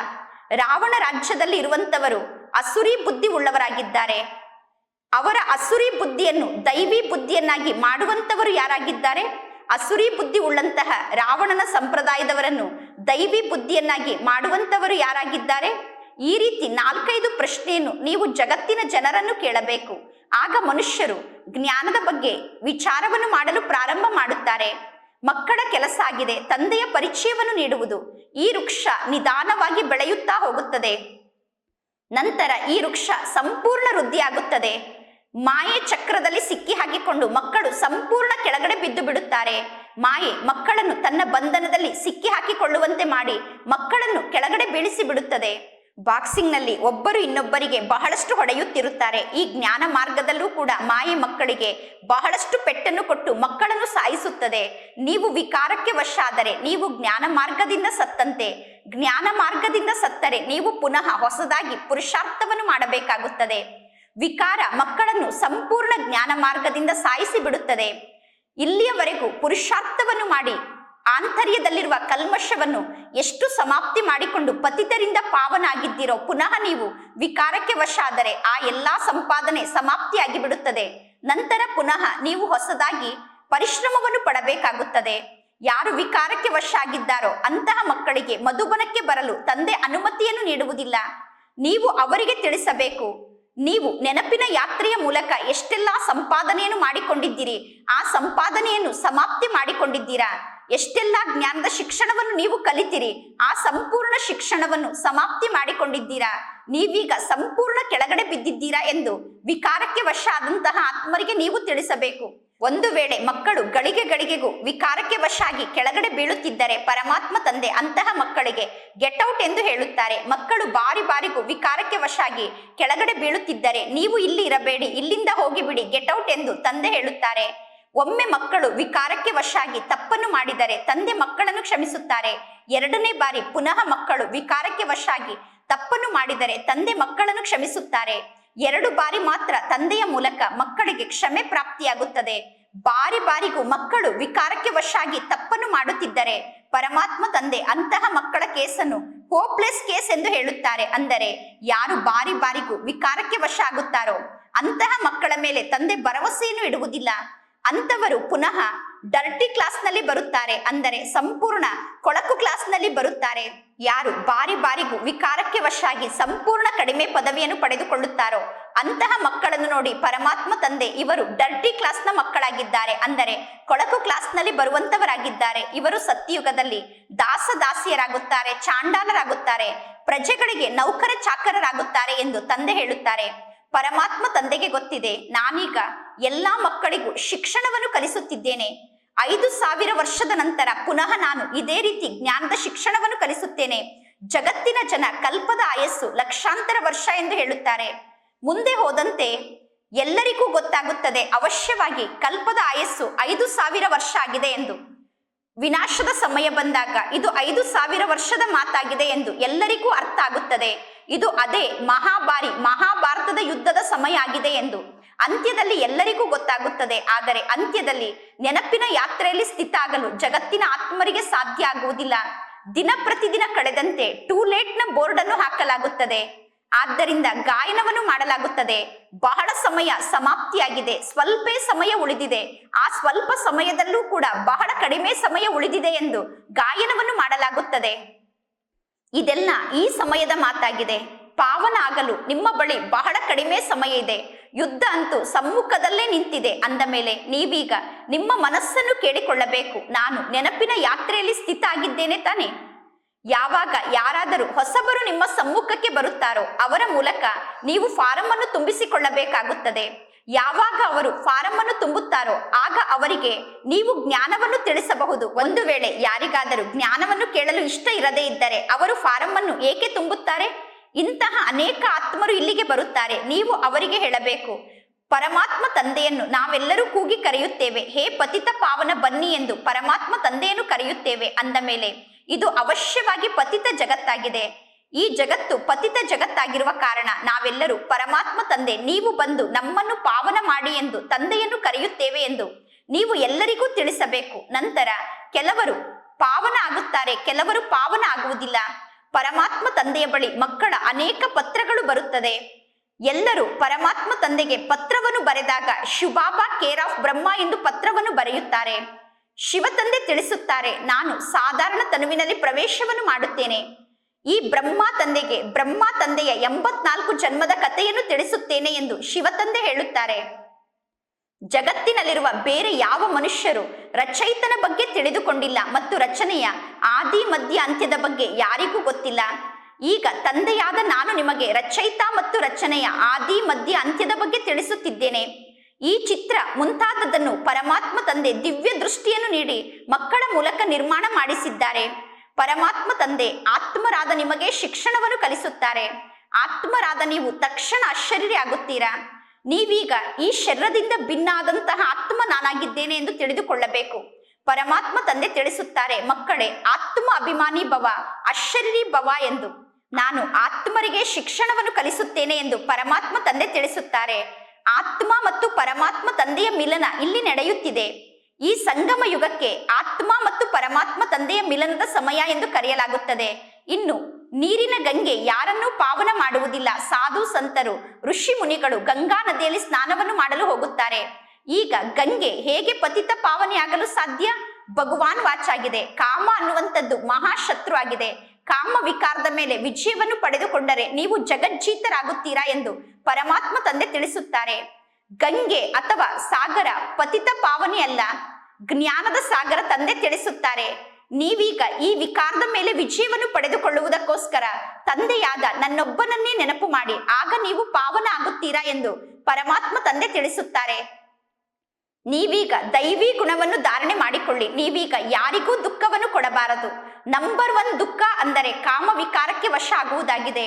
ರಾವಣ ರಾಜ್ಯದಲ್ಲಿ ಇರುವಂತವರು ಅಸುರಿ ಬುದ್ಧಿ ಉಳ್ಳವರಾಗಿದ್ದಾರೆ. ಅವರ ಅಸುರಿ ಬುದ್ಧಿಯನ್ನು ದೈವಿ ಬುದ್ಧಿಯನ್ನಾಗಿ ಮಾಡುವಂತವರು ಯಾರಾಗಿದ್ದಾರೆ? ಅಸುರಿ ಬುದ್ಧಿ ಉಳ್ಳಂತಹ ರಾವಣನ ಸಂಪ್ರದಾಯದವರನ್ನು ದೈವಿ ಬುದ್ಧಿಯನ್ನಾಗಿ ಮಾಡುವಂತವರು ಯಾರಾಗಿದ್ದಾರೆ? ಈ ರೀತಿ ನಾಲ್ಕೈದು ಪ್ರಶ್ನೆಯನ್ನು ನೀವು ಜಗತ್ತಿನ ಜನರನ್ನು ಕೇಳಬೇಕು. ಆಗ ಮನುಷ್ಯರು ಜ್ಞಾನದ ಬಗ್ಗೆ ವಿಚಾರವನ್ನು ಮಾಡಲು ಪ್ರಾರಂಭ ಮಾಡುತ್ತಾರೆ. ಮಕ್ಕಳ ಕೆಲಸ ಆಗಿದೆ, ತಂದೆಯ ಪರಿಚಯವನ್ನು ನೀಡುವುದು, ಈ ವೃಕ್ಷ ನಿಧಾನವಾಗಿ ಬೆಳೆಯುತ್ತಾ ಹೋಗುತ್ತದೆ. ನಂತರ ಈ ವೃಕ್ಷ ಸಂಪೂರ್ಣ ವೃದ್ಧಿಯಾಗುತ್ತದೆ. ಮಾಯೆ ಚಕ್ರದಲ್ಲಿ ಸಿಕ್ಕಿ ಹಾಕಿಕೊಂಡು ಮಕ್ಕಳು ಸಂಪೂರ್ಣ ಕೆಳಗಡೆ ಬಿದ್ದು ಬಿಡುತ್ತಾರೆ. ಮಾಯೆ ಮಕ್ಕಳನ್ನು ತನ್ನ ಬಂಧನದಲ್ಲಿ ಸಿಕ್ಕಿ ಹಾಕಿಕೊಳ್ಳುವಂತೆ ಮಾಡಿ ಮಕ್ಕಳನ್ನು ಕೆಳಗಡೆ ಬೀಳಿಸಿ ಬಿಡುತ್ತದೆ. ಬಾಕ್ಸಿಂಗ್ನಲ್ಲಿ ಒಬ್ಬರು ಇನ್ನೊಬ್ಬರಿಗೆ ಬಹಳಷ್ಟು ಹೊಡೆಯುತ್ತಿರುತ್ತಾರೆ. ಈ ಜ್ಞಾನ ಮಾರ್ಗದಲ್ಲೂ ಕೂಡ ಮಾಯೆ ಮಕ್ಕಳಿಗೆ ಬಹಳಷ್ಟು ಪೆಟ್ಟನ್ನು ಕೊಟ್ಟು ಮಕ್ಕಳನ್ನು ಸಾಯಿಸುತ್ತದೆ. ನೀವು ವಿಕಾರಕ್ಕೆ ವಶಾದರೆ, ನೀವು ಜ್ಞಾನ ಮಾರ್ಗದಿಂದ ಸತ್ತಂತೆ. ಜ್ಞಾನ ಮಾರ್ಗದಿಂದ ಸತ್ತರೆ ನೀವು ಪುನಃ ಹೊಸದಾಗಿ ಪುರುಷಾರ್ಥವನ್ನು ಮಾಡಬೇಕಾಗುತ್ತದೆ. ವಿಕಾರ ಮಕ್ಕಳನ್ನು ಸಂಪೂರ್ಣ ಜ್ಞಾನ ಮಾರ್ಗದಿಂದ ಸಾಯಿಸಿ ಬಿಡುತ್ತದೆ ಇಲ್ಲಿಯವರೆಗೂ ಪುರುಷಾರ್ಥವನ್ನು ಮಾಡಿ ಆಂತರ್ಯದಲ್ಲಿರುವ ಕಲ್ಮಶವನ್ನು ಎಷ್ಟು ಸಮಾಪ್ತಿ ಮಾಡಿಕೊಂಡು ಪತಿತರಿಂದ ಪಾವನಾಗಿದ್ದೀರೋ ಪುನಃ ನೀವು ವಿಕಾರಕ್ಕೆ ವಶ ಆದರೆ ಆ ಎಲ್ಲಾ ಸಂಪಾದನೆ ಸಮಾಪ್ತಿಯಾಗಿ ಬಿಡುತ್ತದೆ ನಂತರ ಪುನಃ ನೀವು ಹೊಸದಾಗಿ ಪರಿಶ್ರಮವನ್ನು ಪಡಬೇಕಾಗುತ್ತದೆ. ಯಾರು ವಿಕಾರಕ್ಕೆ ವಶ ಆಗಿದ್ದಾರೋ ಅಂತಹ ಮಕ್ಕಳಿಗೆ ಮಧುಬನಕ್ಕೆ ಬರಲು ತಂದೆ ಅನುಮತಿಯನ್ನು ನೀಡುವುದಿಲ್ಲ. ನೀವು ಅವರಿಗೆ ತಿಳಿಸಬೇಕು, ನೀವು ನೆನಪಿನ ಯಾತ್ರೆಯ ಮೂಲಕ ಎಷ್ಟೆಲ್ಲಾ ಸಂಪಾದನೆಯನ್ನು ಮಾಡಿಕೊಂಡಿದ್ದೀರಿ, ಆ ಸಂಪಾದನೆಯನ್ನು ಸಮಾಪ್ತಿ ಮಾಡಿಕೊಂಡಿದ್ದೀರಾ? ಎಷ್ಟೆಲ್ಲಾ ಜ್ಞಾನದ ಶಿಕ್ಷಣವನ್ನು ನೀವು ಕಲಿತೀರಿ, ಆ ಸಂಪೂರ್ಣ ಶಿಕ್ಷಣವನ್ನು ಸಮಾಪ್ತಿ ಮಾಡಿಕೊಂಡಿದ್ದೀರಾ? ನೀವೀಗ ಸಂಪೂರ್ಣ ಕೆಳಗಡೆ ಬಿದ್ದಿದ್ದೀರಾ ಎಂದು ವಿಕಾರಕ್ಕೆ ವಶ ಆದಂತಹ ಆತ್ಮರಿಗೆ ನೀವು ತಿಳಿಸಬೇಕು. ಒಂದು ವೇಳೆ ಮಕ್ಕಳು ಗಳಿಗೆ ಗಳಿಗೆಗೂ ವಿಕಾರಕ್ಕೆ ವಶ ಆಗಿ ಕೆಳಗಡೆ ಬೀಳುತ್ತಿದ್ದರೆ ಪರಮಾತ್ಮ ತಂದೆ ಅಂತಹ ಮಕ್ಕಳಿಗೆ ಗೆಟ್ ಔಟ್ ಎಂದು ಹೇಳುತ್ತಾರೆ. ಮಕ್ಕಳು ಬಾರಿ ಬಾರಿಗೂ ವಿಕಾರಕ್ಕೆ ವಶ ಆಗಿ ಕೆಳಗಡೆ ಬೀಳುತ್ತಿದ್ದರೆ ನೀವು ಇಲ್ಲಿ ಇರಬೇಡಿ, ಇಲ್ಲಿಂದ ಹೋಗಿಬಿಡಿ, ಗೆಟ್ ಔಟ್ ಎಂದು ತಂದೆ ಹೇಳುತ್ತಾರೆ. ಒಮ್ಮೆ ಮಕ್ಕಳು ವಿಕಾರಕ್ಕೆ ವಶಾಗಿ ತಪ್ಪನ್ನು ಮಾಡಿದರೆ ತಂದೆ ಮಕ್ಕಳನ್ನು ಕ್ಷಮಿಸುತ್ತಾರೆ. ಎರಡನೇ ಬಾರಿ ಪುನಃ ಮಕ್ಕಳು ವಿಕಾರಕ್ಕೆ ವಶಾಗಿ ತಪ್ಪನ್ನು ಮಾಡಿದರೆ ತಂದೆ ಮಕ್ಕಳನ್ನು ಕ್ಷಮಿಸುತ್ತಾರೆ. ಎರಡು ಬಾರಿ ಮಾತ್ರ ತಂದೆಯ ಮೂಲಕ ಮಕ್ಕಳಿಗೆ ಕ್ಷಮೆ ಪ್ರಾಪ್ತಿಯಾಗುತ್ತದೆ. ಬಾರಿ ಬಾರಿಗೂ ಮಕ್ಕಳು ವಿಕಾರಕ್ಕೆ ವಶಾಗಿ ತಪ್ಪನ್ನು ಮಾಡುತ್ತಿದ್ದರೆ ಪರಮಾತ್ಮ ತಂದೆ ಅಂತಹ ಮಕ್ಕಳ ಕೇಸನ್ನು ಹೋಪ್ಲೆಸ್ ಕೇಸ್ ಎಂದು ಹೇಳುತ್ತಾರೆ. ಅಂದರೆ ಯಾರು ಬಾರಿ ಬಾರಿಗೂ ವಿಕಾರಕ್ಕೆ ವಶ ಆಗುತ್ತಾರೋ ಅಂತಹ ಮಕ್ಕಳ ಮೇಲೆ ತಂದೆ ಭರವಸೆಯನ್ನು ಇಡುವುದಿಲ್ಲ. ಅಂತವರು ಪುನಃ ಡರ್ಟಿ ಕ್ಲಾಸ್ನಲ್ಲಿ ಬರುತ್ತಾರೆ. ಅಂದರೆ ಸಂಪೂರ್ಣ ಕೊಳಕು ಕ್ಲಾಸ್ನಲ್ಲಿ ಬರುತ್ತಾರೆ. ಯಾರು ಬಾರಿ ಬಾರಿಗೂ ವಿಕಾರಕ್ಕೆ ವಶಾಗಿ ಸಂಪೂರ್ಣ ಕಡಿಮೆ ಪದವಿಯನ್ನು ಪಡೆದುಕೊಳ್ಳುತ್ತಾರೋ, ಅಂತಹ ಮಕ್ಕಳನ್ನು ನೋಡಿ ಪರಮಾತ್ಮ ತಂದೆ ಇವರು ಡರ್ಟಿ ಕ್ಲಾಸ್ನ ಮಕ್ಕಳಾಗಿದ್ದಾರೆ. ಅಂದರೆ ಕೊಳಕು ಕ್ಲಾಸ್ನಲ್ಲಿ ಬರುವಂತವರಾಗಿದ್ದಾರೆ. ಇವರು ಸತ್ಯಯುಗದಲ್ಲಿ ದಾಸ ದಾಸಿಯರಾಗುತ್ತಾರೆ, ಚಾಂಡಾಲರಾಗುತ್ತಾರೆ, ಪ್ರಜೆಗಳಿಗೆ ನೌಕರ ಚಾಕರರಾಗುತ್ತಾರೆ ಎಂದು ತಂದೆ ಹೇಳುತ್ತಾರೆ. ಪರಮಾತ್ಮ ತಂದೆಗೆ ಗೊತ್ತಿದೆ, ನಾನೀಗ ಎಲ್ಲಾ ಮಕ್ಕಳಿಗೂ ಶಿಕ್ಷಣವನ್ನು ಕಲಿಸುತ್ತಿದ್ದೇನೆ. ಐದು ಸಾವಿರ ವರ್ಷದ ನಂತರ ಪುನಃ ನಾನು ಇದೇ ರೀತಿ ಜ್ಞಾನದ ಶಿಕ್ಷಣವನ್ನು ಕಲಿಸುತ್ತೇನೆ. ಜಗತ್ತಿನ ಜನ ಕಲ್ಪದ ಆಯಸ್ಸು ಲಕ್ಷಾಂತರ ವರ್ಷ ಎಂದು ಹೇಳುತ್ತಾರೆ. ಮುಂದೆ ಹೋದಂತೆ ಎಲ್ಲರಿಗೂ ಗೊತ್ತಾಗುತ್ತದೆ, ಅವಶ್ಯವಾಗಿ ಕಲ್ಪದ ಆಯಸ್ಸು ಐದು ಸಾವಿರ ವರ್ಷ ಆಗಿದೆ ಎಂದು. ವಿನಾಶದ ಸಮಯ ಬಂದಾಗ ಇದು ಐದು ಸಾವಿರ ವರ್ಷದ ಮಾತಾಗಿದೆ ಎಂದು ಎಲ್ಲರಿಗೂ ಅರ್ಥ ಆಗುತ್ತದೆ. ಇದು ಅದೇ ಮಹಾಭಾರಿ ಮಹಾಭಾರತದ ಯುದ್ಧದ ಸಮಯ ಆಗಿದೆ ಎಂದು. ಅಂತ್ಯದಲ್ಲಿ ಎಲ್ಲರಿಗೂ ಗೊತ್ತಾಗುತ್ತದೆ, ಆದರೆ ಅಂತ್ಯದಲ್ಲಿ ನೆನಪಿನ ಯಾತ್ರೆಯಲ್ಲಿ ಸ್ಥಿತ ಆಗಲು ಜಗತ್ತಿನ ಆತ್ಮರಿಗೆ ಸಾಧ್ಯ ಆಗುವುದಿಲ್ಲ. ದಿನ ಪ್ರತಿದಿನ ಕಳೆದಂತೆ ಟೂ ಲೇಟ್ನ ಬೋರ್ಡ್ ಅನ್ನು ಹಾಕಲಾಗುತ್ತದೆ. ಆದ್ದರಿಂದ ಗಾಯನವನ್ನು ಮಾಡಲಾಗುತ್ತದೆ. ಬಹಳ ಸಮಯ ಸಮಾಪ್ತಿಯಾಗಿದೆ, ಸ್ವಲ್ಪ ಸಮಯ ಉಳಿದಿದೆ. ಆ ಸ್ವಲ್ಪ ಸಮಯದಲ್ಲೂ ಕೂಡ ಬಹಳ ಕಡಿಮೆ ಸಮಯ ಉಳಿದಿದೆ ಎಂದು ಗಾಯನವನ್ನು ಮಾಡಲಾಗುತ್ತದೆ. ಇದೆಲ್ಲ ಈ ಸಮಯದ ಮಾತಾಗಿದೆ. ಪಾವನ ಆಗಲು ನಿಮ್ಮ ಬಳಿ ಬಹಳ ಕಡಿಮೆ ಸಮಯ ಇದೆ. ಯುದ್ಧ ಅಂತೂ ಸಮ್ಮುಖದಲ್ಲೇ ನಿಂತಿದೆ ಅಂದ ಮೇಲೆ ನೀವೀಗ ನಿಮ್ಮ ಮನಸ್ಸನ್ನು ಕೇಳಿಕೊಳ್ಳಬೇಕು. ನಾನು ನೆನಪಿನ ಯಾತ್ರೆಯಲ್ಲಿ ಸ್ಥಿತ ಆಗಿದ್ದೇನೆ ತಾನೆ. ಯಾವಾಗ ಯಾರಾದರೂ ಹೊಸಬರು ನಿಮ್ಮ ಸಮ್ಮುಖಕ್ಕೆ ಬರುತ್ತಾರೋ ಅವರ ಮೂಲಕ ನೀವು ಫಾರಂ ಅನ್ನು ತುಂಬಿಸಿಕೊಳ್ಳಬೇಕಾಗುತ್ತದೆ. ಯಾವಾಗ ಅವರು ಫಾರಂ ಅನ್ನು ತುಂಬುತ್ತಾರೋ ಆಗ ಅವರಿಗೆ ನೀವು ಜ್ಞಾನವನ್ನು ತಿಳಿಸಬಹುದು. ಒಂದು ವೇಳೆ ಯಾರಿಗಾದರೂ ಜ್ಞಾನವನ್ನು ಕೇಳಲು ಇಷ್ಟ ಇರದೇ ಇದ್ದರೆ ಅವರು ಫಾರಂ ಏಕೆ ತುಂಬುತ್ತಾರೆ? ಇಂತಹ ಅನೇಕ ಆತ್ಮರು ಇಲ್ಲಿಗೆ ಬರುತ್ತಾರೆ. ನೀವು ಅವರಿಗೆ ಹೇಳಬೇಕು, ಪರಮಾತ್ಮ ತಂದೆಯನ್ನು ನಾವೆಲ್ಲರೂ ಕೂಗಿ ಕರೆಯುತ್ತೇವೆ. ಹೇ ಪತಿತ ಪಾವನ ಬನ್ನಿ ಎಂದು ಪರಮಾತ್ಮ ತಂದೆಯನ್ನು ಕರೆಯುತ್ತೇವೆ ಅಂದ ಮೇಲೆ, ಇದು ಅವಶ್ಯವಾಗಿ ಪತಿತ ಜಗತ್ತಾಗಿದೆ. ಈ ಜಗತ್ತು ಪತಿತ ಜಗತ್ತಾಗಿರುವ ಕಾರಣ ನಾವೆಲ್ಲರೂ ಪರಮಾತ್ಮ ತಂದೆ, ನೀವು ಬಂದು ನಮ್ಮನ್ನು ಪಾವನ ಮಾಡಿ ಎಂದು ತಂದೆಯನ್ನು ಕರೆಯುತ್ತೇವೆ ಎಂದು ನೀವು ಎಲ್ಲರಿಗೂ ತಿಳಿಸಬೇಕು. ನಂತರ ಕೆಲವರು ಪಾವನ ಆಗುತ್ತಾರೆ, ಕೆಲವರು ಪಾವನ ಆಗುವುದಿಲ್ಲ. ಪರಮಾತ್ಮ ತಂದೆಯ ಬಳಿ ಮಕ್ಕಳ ಅನೇಕ ಪತ್ರಗಳು ಬರುತ್ತದೆ. ಎಲ್ಲರೂ ಪರಮಾತ್ಮ ತಂದೆಗೆ ಪತ್ರವನ್ನು ಬರೆದಾಗ ಶುಭಾಬಾ ಕೇರ್ ಆಫ್ ಬ್ರಹ್ಮ ಎಂದು ಪತ್ರವನ್ನು ಬರೆಯುತ್ತಾರೆ. ಶಿವ ತಂದೆ ತಿಳಿಸುತ್ತಾರೆ, ನಾನು ಸಾಧಾರಣ ತನುವಿನಲ್ಲಿ ಪ್ರವೇಶವನ್ನು ಮಾಡುತ್ತೇನೆ. ಈ ಬ್ರಹ್ಮ ತಂದೆಗೆ, ಬ್ರಹ್ಮ ತಂದೆಯ ಎಂಬತ್ನಾಲ್ಕು ಜನ್ಮದ ಕಥೆಯನ್ನು ತಿಳಿಸುತ್ತೇನೆ ಎಂದು ಶಿವ ತಂದೆ ಹೇಳುತ್ತಾರೆ. ಜಗತ್ತಿನಲ್ಲಿರುವ ಬೇರೆ ಯಾವ ಮನುಷ್ಯರು ರಚಯಿತನ ಬಗ್ಗೆ ತಿಳಿದುಕೊಂಡಿಲ್ಲ ಮತ್ತು ರಚನೆಯ ಆದಿ, ಮಧ್ಯ, ಅಂತ್ಯದ ಬಗ್ಗೆ ಯಾರಿಗೂ ಗೊತ್ತಿಲ್ಲ. ಈಗ ತಂದೆಯಾದ ನಾನು ನಿಮಗೆ ರಚಯಿತ ಮತ್ತು ರಚನೆಯ ಆದಿ, ಮಧ್ಯ, ಅಂತ್ಯದ ಬಗ್ಗೆ ತಿಳಿಸುತ್ತಿದ್ದೇನೆ. ಈ ಚಿತ್ರ ಮುಂತಾದದನ್ನು ಪರಮಾತ್ಮ ತಂದೆ ದಿವ್ಯ ದೃಷ್ಟಿಯನ್ನು ನೀಡಿ ಮಕ್ಕಳ ಮೂಲಕ ನಿರ್ಮಾಣ ಮಾಡಿಸಿದ್ದಾರೆ. ಪರಮಾತ್ಮ ತಂದೆ, ಆತ್ಮರಾದ ನಿಮಗೆ ಶಿಕ್ಷಣವನ್ನು ಕಲಿಸುತ್ತಾರೆ. ಆತ್ಮರಾದ ನೀವು ತಕ್ಷಣ ಅಶರೀರಿ ಆಗುತ್ತೀರಾ? ನೀವೀಗ ಈ ಶರೀರದಿಂದ ಭಿನ್ನ ಆದಂತಹ ಆತ್ಮ ನಾನಾಗಿದ್ದೇನೆ ಎಂದು ತಿಳಿದುಕೊಳ್ಳಬೇಕು. ಪರಮಾತ್ಮ ತಂದೆ ತಿಳಿಸುತ್ತಾರೆ, ಮಕ್ಕಳೇ, ಆತ್ಮ ಅಭಿಮಾನಿ ಭವ ಅಶರೀರಿ ಭವ ಎಂದು. ನಾನು ಆತ್ಮರಿಗೆ ಶಿಕ್ಷಣವನ್ನು ಕಲಿಸುತ್ತೇನೆ ಎಂದು ಪರಮಾತ್ಮ ತಂದೆ ತಿಳಿಸುತ್ತಾರೆ. ಆತ್ಮ ಮತ್ತು ಪರಮಾತ್ಮ ತಂದೆಯ ಮಿಲನ ಇಲ್ಲಿ ನಡೆಯುತ್ತಿದೆ. ಈ ಸಂಗಮ ಯುಗಕ್ಕೆ ಆತ್ಮ ಮತ್ತು ಪರಮಾತ್ಮ ತಂದೆಯ ಮಿಲನದ ಸಮಯ ಎಂದು ಕರೆಯಲಾಗುತ್ತದೆ. ಇನ್ನು ನೀರಿನ ಗಂಗೆ ಯಾರನ್ನೂ ಪಾವನ ಮಾಡುವುದಿಲ್ಲ. ಸಾಧು, ಸಂತರು, ಋಷಿ ಮುನಿಗಳು ಗಂಗಾ ನದಿಯಲ್ಲಿ ಸ್ನಾನವನ್ನು ಮಾಡಲು ಹೋಗುತ್ತಾರೆ. ಈಗ ಗಂಗೆ ಹೇಗೆ ಪತಿತ ಪಾವನೆಯಾಗಲು ಸಾಧ್ಯ? ಭಗವಾನ್ ವಾಚಾಗಿದೆ ಕಾಮ ಅನ್ನುವಂಥದ್ದು ಮಹಾಶತ್ರು ಆಗಿದೆ. ಕಾಮ ವಿಕಾರದ ಮೇಲೆ ವಿಜಯವನ್ನು ಪಡೆದುಕೊಂಡರೆ ನೀವು ಜಗಜ್ಜೀತರಾಗುತ್ತೀರಾ ಎಂದು ಪರಮಾತ್ಮ ತಂದೆ ತಿಳಿಸುತ್ತಾರೆ. ಗಂಗೆ ಅಥವಾ ಸಾಗರ ಪತಿತ ಪಾವನೆಯಲ್ಲ ಜ್ಞಾನದ ಸಾಗರ ತಂದೆ ತಿಳಿಸುತ್ತಾರೆ. ನೀವೀಗ ಈ ವಿಕಾರದ ಮೇಲೆ ವಿಜಯವನ್ನು ಪಡೆದುಕೊಳ್ಳುವುದಕ್ಕೋಸ್ಕರ ತಂದೆಯಾದ ನನ್ನೊಬ್ಬನನ್ನೇ ನೆನಪು ಮಾಡಿ, ಆಗ ನೀವು ಪಾವನ ಆಗುತ್ತೀರಾ ಎಂದು ಪರಮಾತ್ಮ ತಂದೆ ತಿಳಿಸುತ್ತಾರೆ. ನೀವೀಗ ದೈವಿ ಗುಣವನ್ನು ಧಾರಣೆ ಮಾಡಿಕೊಳ್ಳಿ. ನೀವೀಗ ಯಾರಿಗೂ ದುಃಖವನ್ನು ಕೊಡಬಾರದು. ನಂಬರ್ ಒನ್ ದುಃಖ ಅಂದರೆ ಕಾಮ ವಿಕಾರಕ್ಕೆ ವಶ ಆಗುವುದಾಗಿದೆ.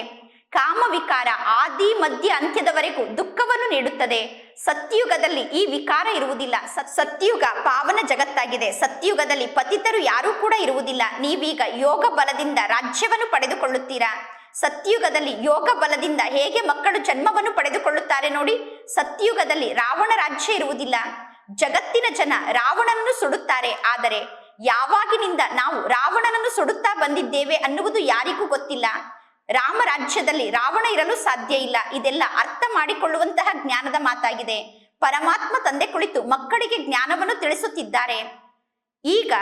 ಕಾಮ ವಿಕಾರ ಆದಿ, ಮಧ್ಯ, ಅಂತ್ಯದವರೆಗೂ ದುಃಖವನ್ನು ನೀಡುತ್ತದೆ. ಸತ್ಯುಗದಲ್ಲಿ ಈ ವಿಕಾರ ಇರುವುದಿಲ್ಲ. ಸತ್- ಸತ್ಯುಗ ಪಾವನ ಜಗತ್ತಾಗಿದೆ. ಸತ್ಯುಗದಲ್ಲಿ ಪತಿತರು ಯಾರೂ ಕೂಡ ಇರುವುದಿಲ್ಲ. ನೀವೀಗ ಯೋಗ ಬಲದಿಂದ ರಾಜ್ಯವನ್ನು ಪಡೆದುಕೊಳ್ಳುತ್ತೀರಾ? ಸತ್ಯುಗದಲ್ಲಿ ಯೋಗ ಬಲದಿಂದ ಹೇಗೆ ಮಕ್ಕಳು ಜನ್ಮವನ್ನು ಪಡೆದುಕೊಳ್ಳುತ್ತಾರೆ ನೋಡಿ. ಸತ್ಯುಗದಲ್ಲಿ ರಾವಣ ರಾಜ್ಯ ಇರುವುದಿಲ್ಲ. ಜಗತ್ತಿನ ಜನ ರಾವಣನನ್ನು ಸುಡುತ್ತಾರೆ. ಆದರೆ ಯಾವಾಗಿನಿಂದ ನಾವು ರಾವಣನನ್ನು ಸುಡುತ್ತಾ ಬಂದಿದ್ದೇವೆ ಅನ್ನುವುದು ಯಾರಿಗೂ ಗೊತ್ತಿಲ್ಲ. ರಾಮ ರಾಜ್ಯದಲ್ಲಿ ರಾವಣ ಇರಲು ಸಾಧ್ಯ ಇಲ್ಲ. ಇದೆಲ್ಲ ಅರ್ಥ ಮಾಡಿಕೊಳ್ಳುವಂತಹ ಜ್ಞಾನದ ಮಾತಾಗಿದೆ. ಪರಮಾತ್ಮ ತಂದೆ ಕುಳಿತು ಮಕ್ಕಳಿಗೆ ಜ್ಞಾನವನ್ನು ತಿಳಿಸುತ್ತಿದ್ದಾರೆ. ಈಗ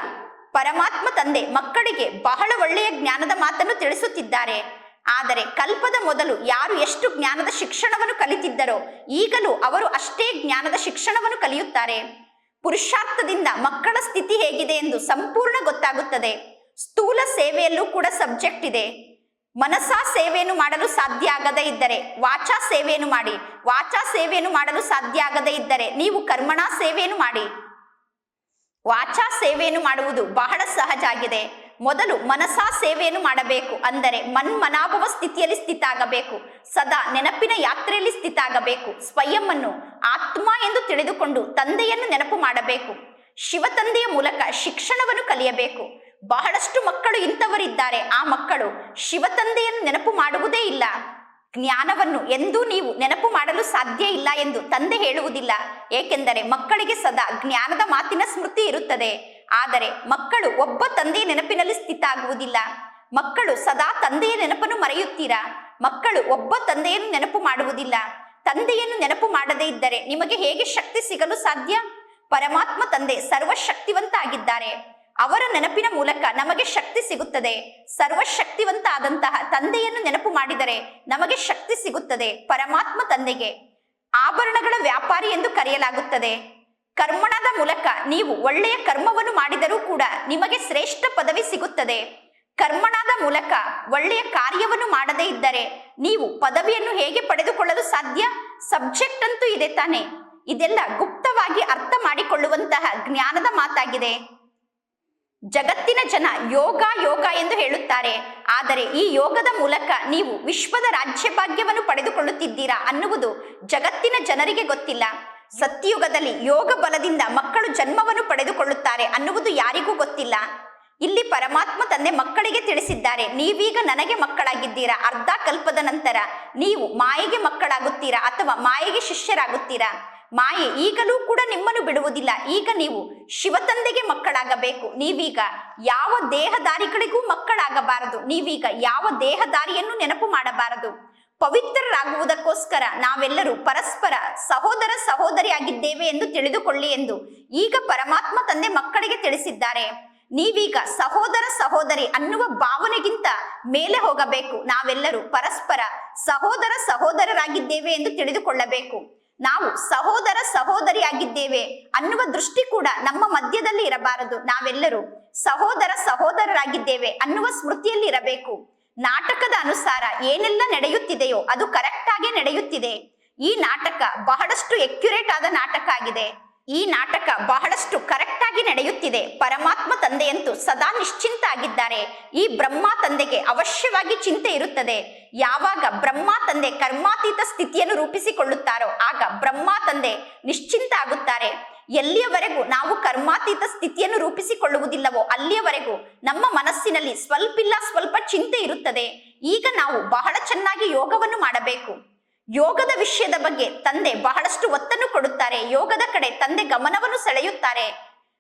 ಪರಮಾತ್ಮ ತಂದೆ ಮಕ್ಕಳಿಗೆ ಬಹಳ ಒಳ್ಳೆಯ ಜ್ಞಾನದ ಮಾತನ್ನು ತಿಳಿಸುತ್ತಿದ್ದಾರೆ. ಆದರೆ ಕಲ್ಪದ ಮೊದಲು ಯಾರು ಎಷ್ಟು ಜ್ಞಾನದ ಶಿಕ್ಷಣವನ್ನು ಕಲಿತಿದ್ದರೋ ಈಗಲೂ ಅವರು ಅಷ್ಟೇ ಜ್ಞಾನದ ಶಿಕ್ಷಣವನ್ನು ಕಲಿಯುತ್ತಾರೆ. ಪುರುಷಾರ್ಥದಿಂದ ಮಕ್ಕಳ ಸ್ಥಿತಿ ಹೇಗಿದೆ ಎಂದು ಸಂಪೂರ್ಣ ಗೊತ್ತಾಗುತ್ತದೆ. ಸ್ಥೂಲ ಸೇವೆಯಲ್ಲೂ ಕೂಡ ಸಬ್ಜೆಕ್ಟ್ ಇದೆ. ಮನಸಾ ಸೇವೆಯನ್ನು ಮಾಡಲು ಸಾಧ್ಯ ಆಗದೇ ಇದ್ದರೆ, ವಾಚಾ ಸೇವೆಯನ್ನು ಮಾಡಿ. ವಾಚಾ ಸೇವೆಯನ್ನು ಮಾಡಲು ಸಾಧ್ಯ ಆಗದೇ ಇದ್ದರೆ, ನೀವು ಕರ್ಮಣಾ ಸೇವೆಯನ್ನು ಮಾಡಿ. ವಾಚಾ ಸೇವೆಯನ್ನು ಮಾಡುವುದು ಬಹಳ ಸಹಜ ಆಗಿದೆ. ಮೊದಲು ಮನಸಾ ಸೇವೆಯನ್ನು ಮಾಡಬೇಕು. ಅಂದರೆ ಮನ್ಮನಾಭವ ಸ್ಥಿತಿಯಲ್ಲಿ ಸ್ಥಿತ ಆಗಬೇಕು. ಸದಾ ನೆನಪಿನ ಯಾತ್ರೆಯಲ್ಲಿ ಸ್ಥಿತ ಆಗಬೇಕು. ಸ್ವಯಂ ಅನ್ನು ಆತ್ಮ ಎಂದು ತಿಳಿದುಕೊಂಡು ತಂದೆಯನ್ನು ನೆನಪು ಮಾಡಬೇಕು. ಶಿವ ತಂದೆಯ ಮೂಲಕ ಶಿಕ್ಷಣವನ್ನು ಕಲಿಯಬೇಕು. ಬಹಳಷ್ಟು ಮಕ್ಕಳು ಇಂಥವರಿದ್ದಾರೆ. ಆ ಮಕ್ಕಳು ಶಿವ ತಂದೆಯನ್ನು ನೆನಪು ಮಾಡುವುದೇ ಇಲ್ಲ. ಜ್ಞಾನವನ್ನು ಎಂದೂ ನೀವು ನೆನಪು ಮಾಡಲು ಸಾಧ್ಯ ಇಲ್ಲ ಎಂದು ತಂದೆ ಹೇಳುವುದಿಲ್ಲ. ಏಕೆಂದರೆ ಮಕ್ಕಳಿಗೆ ಸದಾ ಜ್ಞಾನದ ಮಾತಿನ ಸ್ಮೃತಿ ಇರುತ್ತದೆ. ಆದರೆ ಮಕ್ಕಳು ಒಬ್ಬ ತಂದೆಯ ನೆನಪಿನಲ್ಲಿ ಸ್ಥಿತ ಆಗುವುದಿಲ್ಲ. ಮಕ್ಕಳು ಸದಾ ತಂದೆಯ ನೆನಪನ್ನು ಮರೆಯುತ್ತೀರಾ. ಮಕ್ಕಳು ಒಬ್ಬ ತಂದೆಯನ್ನು ನೆನಪು ಮಾಡುವುದಿಲ್ಲ. ತಂದೆಯನ್ನು ನೆನಪು ಮಾಡದೇ ಇದ್ದರೆ ನಿಮಗೆ ಹೇಗೆ ಶಕ್ತಿ ಸಿಗಲು ಸಾಧ್ಯ? ಪರಮಾತ್ಮ ತಂದೆ ಸರ್ವಶಕ್ತಿವಂತ ಆಗಿದ್ದಾರೆ ಅವರ ನೆನಪಿನ ಮೂಲಕ ನಮಗೆ ಶಕ್ತಿ ಸಿಗುತ್ತದೆ. ಸರ್ವಶಕ್ತಿವಂತ ಆದಂತಹ ತಂದೆಯನ್ನು ನೆನಪು ಮಾಡಿದರೆ ನಮಗೆ ಶಕ್ತಿ ಸಿಗುತ್ತದೆ ಪರಮಾತ್ಮ ತಂದೆಗೆ. ಆಭರಣಗಳ ವ್ಯಾಪಾರಿ ಎಂದು ಕರೆಯಲಾಗುತ್ತದೆ. ಕರ್ಮಣದ ಮೂಲಕ ನೀವು ಒಳ್ಳೆಯ ಕರ್ಮವನ್ನು ಮಾಡಿದರೂ ಕೂಡ ನಿಮಗೆ ಶ್ರೇಷ್ಠ ಪದವಿ ಸಿಗುತ್ತದೆ. ಕರ್ಮಣದ ಮೂಲಕ ಒಳ್ಳೆಯ ಕಾರ್ಯವನ್ನು ಮಾಡದೇ ಇದ್ದರೆ ನೀವು ಪದವಿಯನ್ನು ಹೇಗೆ ಪಡೆದುಕೊಳ್ಳಲು ಸಾಧ್ಯ? ಸಬ್ಜೆಕ್ಟ್ ಅಂತೂ ಇದೆ ತಾನೆ. ಇದೆಲ್ಲ ಗುಪ್ತವಾಗಿ ಅರ್ಥ ಮಾಡಿಕೊಳ್ಳುವಂತಹ ಜ್ಞಾನದ ಮಾತಾಗಿದೆ. ಜಗತ್ತಿನ ಜನ ಯೋಗ ಯೋಗ ಎಂದು ಹೇಳುತ್ತಾರೆ. ಆದರೆ ಈ ಯೋಗದ ಮೂಲಕ ನೀವು ವಿಶ್ವದ ರಾಜ್ಯ ಭಾಗ್ಯವನ್ನು ಪಡೆದುಕೊಳ್ಳುತ್ತಿದ್ದೀರಾ ಅನ್ನುವುದು ಜಗತ್ತಿನ ಜನರಿಗೆ ಗೊತ್ತಿಲ್ಲ. ಸತ್ಯಯುಗದಲ್ಲಿ ಯೋಗ ಬಲದಿಂದ ಮಕ್ಕಳು ಜನ್ಮವನ್ನು ಪಡೆದುಕೊಳ್ಳುತ್ತಾರೆ ಅನ್ನುವುದು ಯಾರಿಗೂ ಗೊತ್ತಿಲ್ಲ. ಇಲ್ಲಿ ಪರಮಾತ್ಮ ತಂದೆ ಮಕ್ಕಳಿಗೆ ತಿಳಿಸಿದ್ದಾರೆ, ನೀವೀಗ ನನಗೆ ಮಕ್ಕಳಾಗಿದ್ದೀರಾ? ಅರ್ಧ ಕಲ್ಪದ ನಂತರ, ನೀವು ಮಾಯೆಗೆ ಮಕ್ಕಳಾಗುತ್ತೀರಾ ಅಥವಾ ಮಾಯೆಗೆ ಶಿಷ್ಯರಾಗುತ್ತೀರಾ? ಮಾಯೆ ಈಗಲೂ ಕೂಡ ನಿಮ್ಮನ್ನು ಬಿಡುವುದಿಲ್ಲ. ಈಗ ನೀವು ಶಿವತಂದೆಗೆ ಮಕ್ಕಳಾಗಬೇಕು. ನೀವೀಗ ಯಾವ ದೇಹದಾರಿಗಳಿಗೂ ಮಕ್ಕಳಾಗಬಾರದು. ನೀವೀಗ ಯಾವ ದೇಹದಾರಿಯನ್ನು ನೆನಪು ಮಾಡಬಾರದು. ಪವಿತ್ರರಾಗುವುದಕ್ಕೋಸ್ಕರ ನಾವೆಲ್ಲರೂ ಪರಸ್ಪರ ಸಹೋದರ ಸಹೋದರಿಯಾಗಿದ್ದೇವೆ ಎಂದು ತಿಳಿದುಕೊಳ್ಳಿ ಎಂದು ಈಗ ಪರಮಾತ್ಮ ತಂದೆ ಮಕ್ಕಳಿಗೆ ತಿಳಿಸಿದ್ದಾರೆ. ನೀವೀಗ ಸಹೋದರ ಸಹೋದರಿ ಅನ್ನುವ ಭಾವನೆಗಿಂತ ಮೇಲೆ ಹೋಗಬೇಕು. ನಾವೆಲ್ಲರೂ ಪರಸ್ಪರ ಸಹೋದರ ಸಹೋದರರಾಗಿದ್ದೇವೆ ಎಂದು ತಿಳಿದುಕೊಳ್ಳಬೇಕು. ನಾವು ಸಹೋದರ ಸಹೋದರಿಯಾಗಿದ್ದೇವೆ ಅನ್ನುವ ದೃಷ್ಟಿ ಕೂಡ ನಮ್ಮ ಮಧ್ಯದಲ್ಲಿ ಇರಬಾರದು. ನಾವೆಲ್ಲರೂ ಸಹೋದರ ಸಹೋದರರಾಗಿದ್ದೇವೆ ಅನ್ನುವ ಸ್ಮೃತಿಯಲ್ಲಿ ಇರಬೇಕು. ನಾಟಕದ ಅನುಸಾರ ಏನೆಲ್ಲ ನಡೆಯುತ್ತಿದೆಯೋ ಅದು ಕರೆಕ್ಟ್ ನಡೆಯುತ್ತಿದೆ. ಈ ನಾಟಕ ಬಹಳಷ್ಟು ಎಕ್ಯುರೇಟ್ ಆದ ನಾಟಕ ಆಗಿದೆ. ಈ ನಾಟಕ ಬಹಳಷ್ಟು ಕರೆಕ್ಟ್ ಆಗಿ ನಡೆಯುತ್ತಿದೆ. ಪರಮಾತ್ಮ ತಂದೆಯಂತೂ ಸದಾ ನಿಶ್ಚಿಂತ ಆಗಿದ್ದಾರೆ. ಈ ಬ್ರಹ್ಮ ತಂದೆಗೆ ಅವಶ್ಯವಾಗಿ ಚಿಂತೆ ಇರುತ್ತದೆ. ಯಾವಾಗ ಬ್ರಹ್ಮ ತಂದೆ ಕರ್ಮಾತೀತ ಸ್ಥಿತಿಯನ್ನು ರೂಪಿಸಿಕೊಳ್ಳುತ್ತಾರೋ, ಆಗ ಬ್ರಹ್ಮ ತಂದೆ ನಿಶ್ಚಿಂತ ಆಗುತ್ತಾರೆ. ಎಲ್ಲಿಯವರೆಗೂ ನಾವು ಕರ್ಮಾತೀತ ಸ್ಥಿತಿಯನ್ನು ರೂಪಿಸಿಕೊಳ್ಳುವುದಿಲ್ಲವೋ, ಅಲ್ಲಿಯವರೆಗೂ ನಮ್ಮ ಮನಸ್ಸಿನಲ್ಲಿ ಸ್ವಲ್ಪಿಲ್ಲ, ಸ್ವಲ್ಪ ಚಿಂತೆ ಇರುತ್ತದೆ. ಈಗ ನಾವು ಬಹಳ ಚೆನ್ನಾಗಿ ಯೋಗವನ್ನು ಮಾಡಬೇಕು. ಯೋಗದ ವಿಷಯದ ಬಗ್ಗೆ ತಂದೆ ಬಹಳಷ್ಟು ಒತ್ತನ್ನು ಕೊಡುತ್ತಾರೆ. ಯೋಗದ ಕಡೆ ತಂದೆ ಗಮನವನ್ನು ಸೆಳೆಯುತ್ತಾರೆ.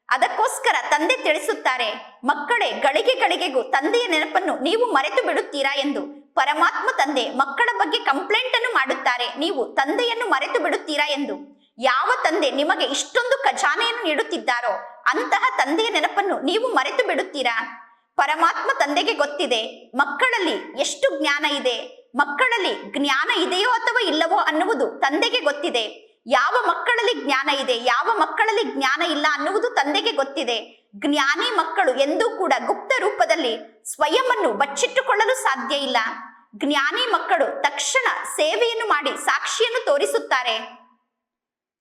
ಅದಕ್ಕೋಸ್ಕರ ತಂದೆ ತಿಳಿಸುತ್ತಾರೆ, ಮಕ್ಕಳೇ, ಗಳಿಗೆ ಗಳಿಗೆಗೂ ತಂದೆಯ ನೆನಪನ್ನು ನೀವು ಮರೆತು ಬಿಡುತ್ತೀರಾ ಎಂದು. ಪರಮಾತ್ಮ ತಂದೆ ಮಕ್ಕಳ ಬಗ್ಗೆ ಕಂಪ್ಲೇಂಟ್ ಅನ್ನು ಮಾಡುತ್ತಾರೆ, ನೀವು ತಂದೆಯನ್ನು ಮರೆತು ಬಿಡುತ್ತೀರಾ ಎಂದು. ಯಾವ ತಂದೆ ನಿಮಗೆ ಇಷ್ಟೊಂದು ಖಜಾನೆಯನ್ನು ನೀಡುತ್ತಿದ್ದಾರೋ, ಅಂತಹ ತಂದೆಯ ನೆನಪನ್ನು ನೀವು ಮರೆತು ಬಿಡುತ್ತೀರಾ? ಪರಮಾತ್ಮ ತಂದೆಗೆ ಗೊತ್ತಿದೆ, ಮಕ್ಕಳಲ್ಲಿ ಎಷ್ಟು ಜ್ಞಾನ ಇದೆ. ಮಕ್ಕಳಲ್ಲಿ ಜ್ಞಾನ ಇದೆಯೋ ಅಥವಾ ಇಲ್ಲವೋ ಅನ್ನುವುದು ತಂದೆಗೆ ಗೊತ್ತಿದೆ. ಯಾವ ಮಕ್ಕಳಲ್ಲಿ ಜ್ಞಾನ ಇದೆ, ಯಾವ ಮಕ್ಕಳಲ್ಲಿ ಜ್ಞಾನ ಇಲ್ಲ ಅನ್ನುವುದು ತಂದೆಗೆ ಗೊತ್ತಿದೆ. ಜ್ಞಾನಿ ಮಕ್ಕಳು ಎಂದೂ ಕೂಡ ಗುಪ್ತ ರೂಪದಲ್ಲಿ ಸ್ವಯಂವನ್ನು ಬಚ್ಚಿಟ್ಟುಕೊಳ್ಳಲು ಸಾಧ್ಯ ಇಲ್ಲ. ಜ್ಞಾನಿ ಮಕ್ಕಳು ತಕ್ಷಣ ಸೇವೆಯನ್ನು ಮಾಡಿ ಸಾಕ್ಷಿಯನ್ನು ತೋರಿಸುತ್ತಾರೆ.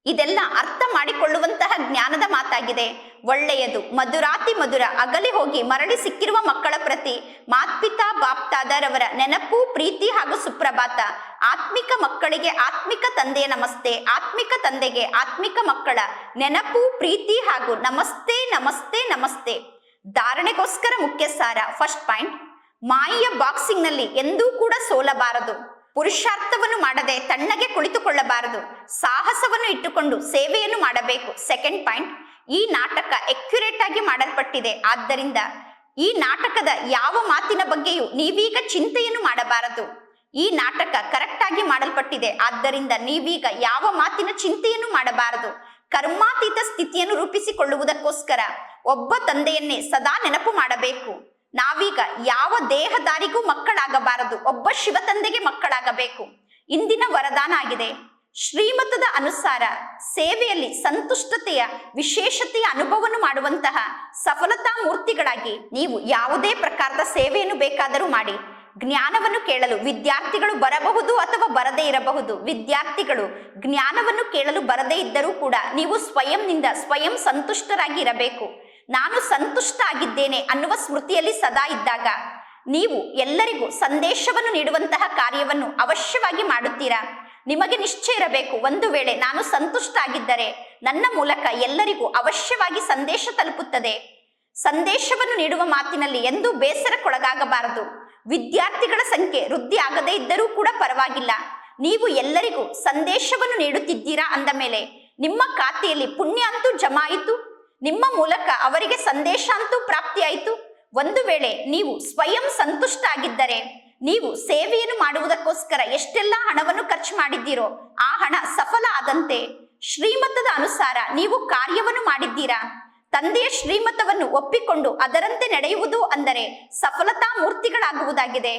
ಇದೆಲ್ಲ ಅರ್ಥ ಮಾಡಿಕೊಳ್ಳುವಂತಹ ಜ್ಞಾನದ ಮಾತಾಗಿದೆ. ಒಳ್ಳೆಯದು, ಮಧುರಾತಿ ಮಧುರ, ಅಗಲಿ ಹೋಗಿ ಮರಳಿ ಸಿಕ್ಕಿರುವ ಮಕ್ಕಳ ಪ್ರತಿ, ಮಾತ್ಪಿತಾ ಬಾಪ್ತಾದರವರ ನೆನಪು, ಪ್ರೀತಿ ಹಾಗೂ ಸುಪ್ರಭಾತ. ಆತ್ಮಿಕ ಮಕ್ಕಳಿಗೆ ಆತ್ಮಿಕ ತಂದೆಯ ನಮಸ್ತೆ, ಆತ್ಮಿಕ ತಂದೆಗೆ ಆತ್ಮಿಕ ಮಕ್ಕಳ, ನೆನಪು, ಪ್ರೀತಿ ಹಾಗೂ ನಮಸ್ತೆ ನಮಸ್ತೆ ನಮಸ್ತೆ. ಧಾರಣೆಗೋಸ್ಕರ ಮುಖ್ಯ ಸಾರ ಫಸ್ಟ್ ಪಾಯಿಂಟ್ ಮಾಯಿಯ ಬಾಕ್ಸಿಂಗ್ನಲ್ಲಿ ಎಂದೂ ಕೂಡ ಸೋಲಬಾರದು. ಪುರುಷಾರ್ಥವನ್ನು ಮಾಡದೆ ತಣ್ಣಗೆ ಕುಳಿತುಕೊಳ್ಳಬಾರದು. ಸಾಹಸವನ್ನು ಇಟ್ಟುಕೊಂಡು ಸೇವೆಯನ್ನು ಮಾಡಬೇಕು. ಸೆಕೆಂಡ್ ಪಾಯಿಂಟ್ ಈ ನಾಟಕ ಎಕ್ಯುರೇಟ್ ಆಗಿ ಮಾಡಲ್ಪಟ್ಟಿದೆ. ಆದ್ದರಿಂದ ಈ ನಾಟಕದ ಯಾವ ಮಾತಿನ ಬಗ್ಗೆಯೂ ನೀವೀಗ ಚಿಂತೆಯನ್ನು ಮಾಡಬಾರದು. ಈ ನಾಟಕ ಕರೆಕ್ಟ್ ಆಗಿ ಮಾಡಲ್ಪಟ್ಟಿದೆ. ಆದ್ದರಿಂದ ನೀವೀಗ ಯಾವ ಮಾತಿನ ಚಿಂತೆಯನ್ನು ಮಾಡಬಾರದು. ಕರ್ಮಾತೀತ ಸ್ಥಿತಿಯನ್ನು ರೂಪಿಸಿಕೊಳ್ಳುವುದಕ್ಕೋಸ್ಕರ ಒಬ್ಬ ತಂದೆಯನ್ನೇ ಸದಾ ನೆನಪು ಮಾಡಬೇಕು. ನಾವೀಗ ಯಾವ ದೇಹದಾರಿಗೂ ಮಕ್ಕಳಾಗಬಾರದು, ಒಬ್ಬ ಶಿವ ತಂದೆಗೆ ಮಕ್ಕಳಾಗಬೇಕು. ಇಂದಿನ ವರದಾನ ಆಗಿದೆ. ಶ್ರೀಮತದ ಅನುಸಾರ ಸೇವೆಯಲ್ಲಿ ಸಂತುಷ್ಟತೆಯ, ವಿಶೇಷತೆಯ ಅನುಭವವನ್ನು ಮಾಡುವಂತಹ ಸಫಲತಾ ಮೂರ್ತಿಗಳಾಗಿ ನೀವು ಯಾವುದೇ ಪ್ರಕಾರದ ಸೇವೆಯನ್ನು ಬೇಕಾದರೂ ಮಾಡಿ, ಜ್ಞಾನವನ್ನು ಕೇಳಲು ವಿದ್ಯಾರ್ಥಿಗಳು ಬರಬಹುದು ಅಥವಾ ಬರದೇ ಇರಬಹುದು. ವಿದ್ಯಾರ್ಥಿಗಳು ಜ್ಞಾನವನ್ನು ಕೇಳಲು ಬರದೇ ಇದ್ದರೂ ಕೂಡ ನೀವು ಸ್ವಯಂನಿಂದ ಸ್ವಯಂ ಸಂತುಷ್ಟರಾಗಿ ಇರಬೇಕು. ನಾನು ಸಂತುಷ್ಟ ಆಗಿದ್ದೇನೆ ಅನ್ನುವ ಸ್ಮೃತಿಯಲ್ಲಿ ಸದಾ ಇದ್ದಾಗ ನೀವು ಎಲ್ಲರಿಗೂ ಸಂದೇಶವನ್ನು ನೀಡುವಂತಹ ಕಾರ್ಯವನ್ನು ಅವಶ್ಯವಾಗಿ ಮಾಡುತ್ತೀರಾ? ನಿಮಗೆ ನಿಶ್ಚಯ ಇರಬೇಕು, ಒಂದು ವೇಳೆ ನಾನು ಸಂತುಷ್ಟ ಆಗಿದ್ದರೆ ನನ್ನ ಮೂಲಕ ಎಲ್ಲರಿಗೂ ಅವಶ್ಯವಾಗಿ ಸಂದೇಶ ತಲುಪುತ್ತದೆ. ಸಂದೇಶವನ್ನು ನೀಡುವ ಮಾತಿನಲ್ಲಿ ಎಂದೂ ಬೇಸರಕ್ಕೊಳಗಾಗಬಾರದು. ವಿದ್ಯಾರ್ಥಿಗಳ ಸಂಖ್ಯೆ ವೃದ್ಧಿ ಆಗದೇ ಇದ್ದರೂ ಕೂಡ ಪರವಾಗಿಲ್ಲ. ನೀವು ಎಲ್ಲರಿಗೂ ಸಂದೇಶವನ್ನು ನೀಡುತ್ತಿದ್ದೀರಾ ಅಂದ ಮೇಲೆ ನಿಮ್ಮ ಖಾತೆಯಲ್ಲಿ ಪುಣ್ಯ ಅಂತೂ ಜಮಾ ಆಯಿತು. ನಿಮ್ಮ ಮೂಲಕ ಅವರಿಗೆ ಸಂದೇಶ ಅಂತೂ ಪ್ರಾಪ್ತಿಯಾಯಿತು ಒಂದು ವೇಳೆ ನೀವು ಸ್ವಯಂ ಸಂತುಷ್ಟ ಆಗಿದ್ದರೆ ನೀವು ಸೇವೆಯನ್ನು ಮಾಡುವುದಕ್ಕೋಸ್ಕರ ಎಷ್ಟೆಲ್ಲ ಹಣವನ್ನು ಖರ್ಚು ಮಾಡಿದ್ದೀರೋ, ಆ ಹಣ ಸಫಲ ಆದಂತೆ ಶ್ರೀಮತದ ಅನುಸಾರ ನೀವು ಕಾರ್ಯವನ್ನು ಮಾಡಿದ್ದೀರಾ? ತಂದೆಯ ಶ್ರೀಮತವನ್ನು ಒಪ್ಪಿಕೊಂಡು ಅದರಂತೆ ನಡೆಯುವುದು ಅಂದರೆ ಸಫಲತಾ ಮೂರ್ತಿಗಳಾಗುವುದಾಗಿದೆ.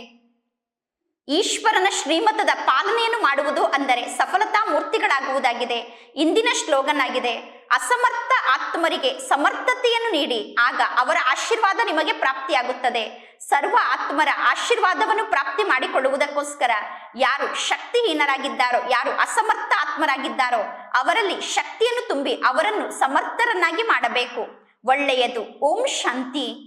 ಈಶ್ವರನ ಶ್ರೀಮತದ ಪಾಲನೆಯನ್ನು ಮಾಡುವುದು ಅಂದರೆ ಸಫಲತಾ ಮೂರ್ತಿಗಳಾಗುವುದಾಗಿದೆ. ಇಂದಿನ ಶ್ಲೋಗನ್ ಆಗಿದೆ ಅಸಮರ್ಥ ಆತ್ಮರಿಗೆ ಸಮರ್ಥತೆಯನ್ನು ನೀಡಿ, ಆಗ ಅವರ ಆಶೀರ್ವಾದ ನಿಮಗೆ ಪ್ರಾಪ್ತಿಯಾಗುತ್ತದೆ. ಸರ್ವ ಆತ್ಮರ ಆಶೀರ್ವಾದವನ್ನು ಪ್ರಾಪ್ತಿ ಮಾಡಿಕೊಳ್ಳುವುದಕ್ಕೋಸ್ಕರ ಯಾರು ಶಕ್ತಿಹೀನರಾಗಿದ್ದಾರೋ, ಯಾರು ಅಸಮರ್ಥ ಆತ್ಮರಾಗಿದ್ದಾರೋ, ಅವರಲ್ಲಿ ಶಕ್ತಿಯನ್ನು ತುಂಬಿ ಅವರನ್ನು ಸಮರ್ಥರನ್ನಾಗಿ ಮಾಡಬೇಕು. ಒಳ್ಳೆಯದು. ಓಂ ಶಾಂತಿ.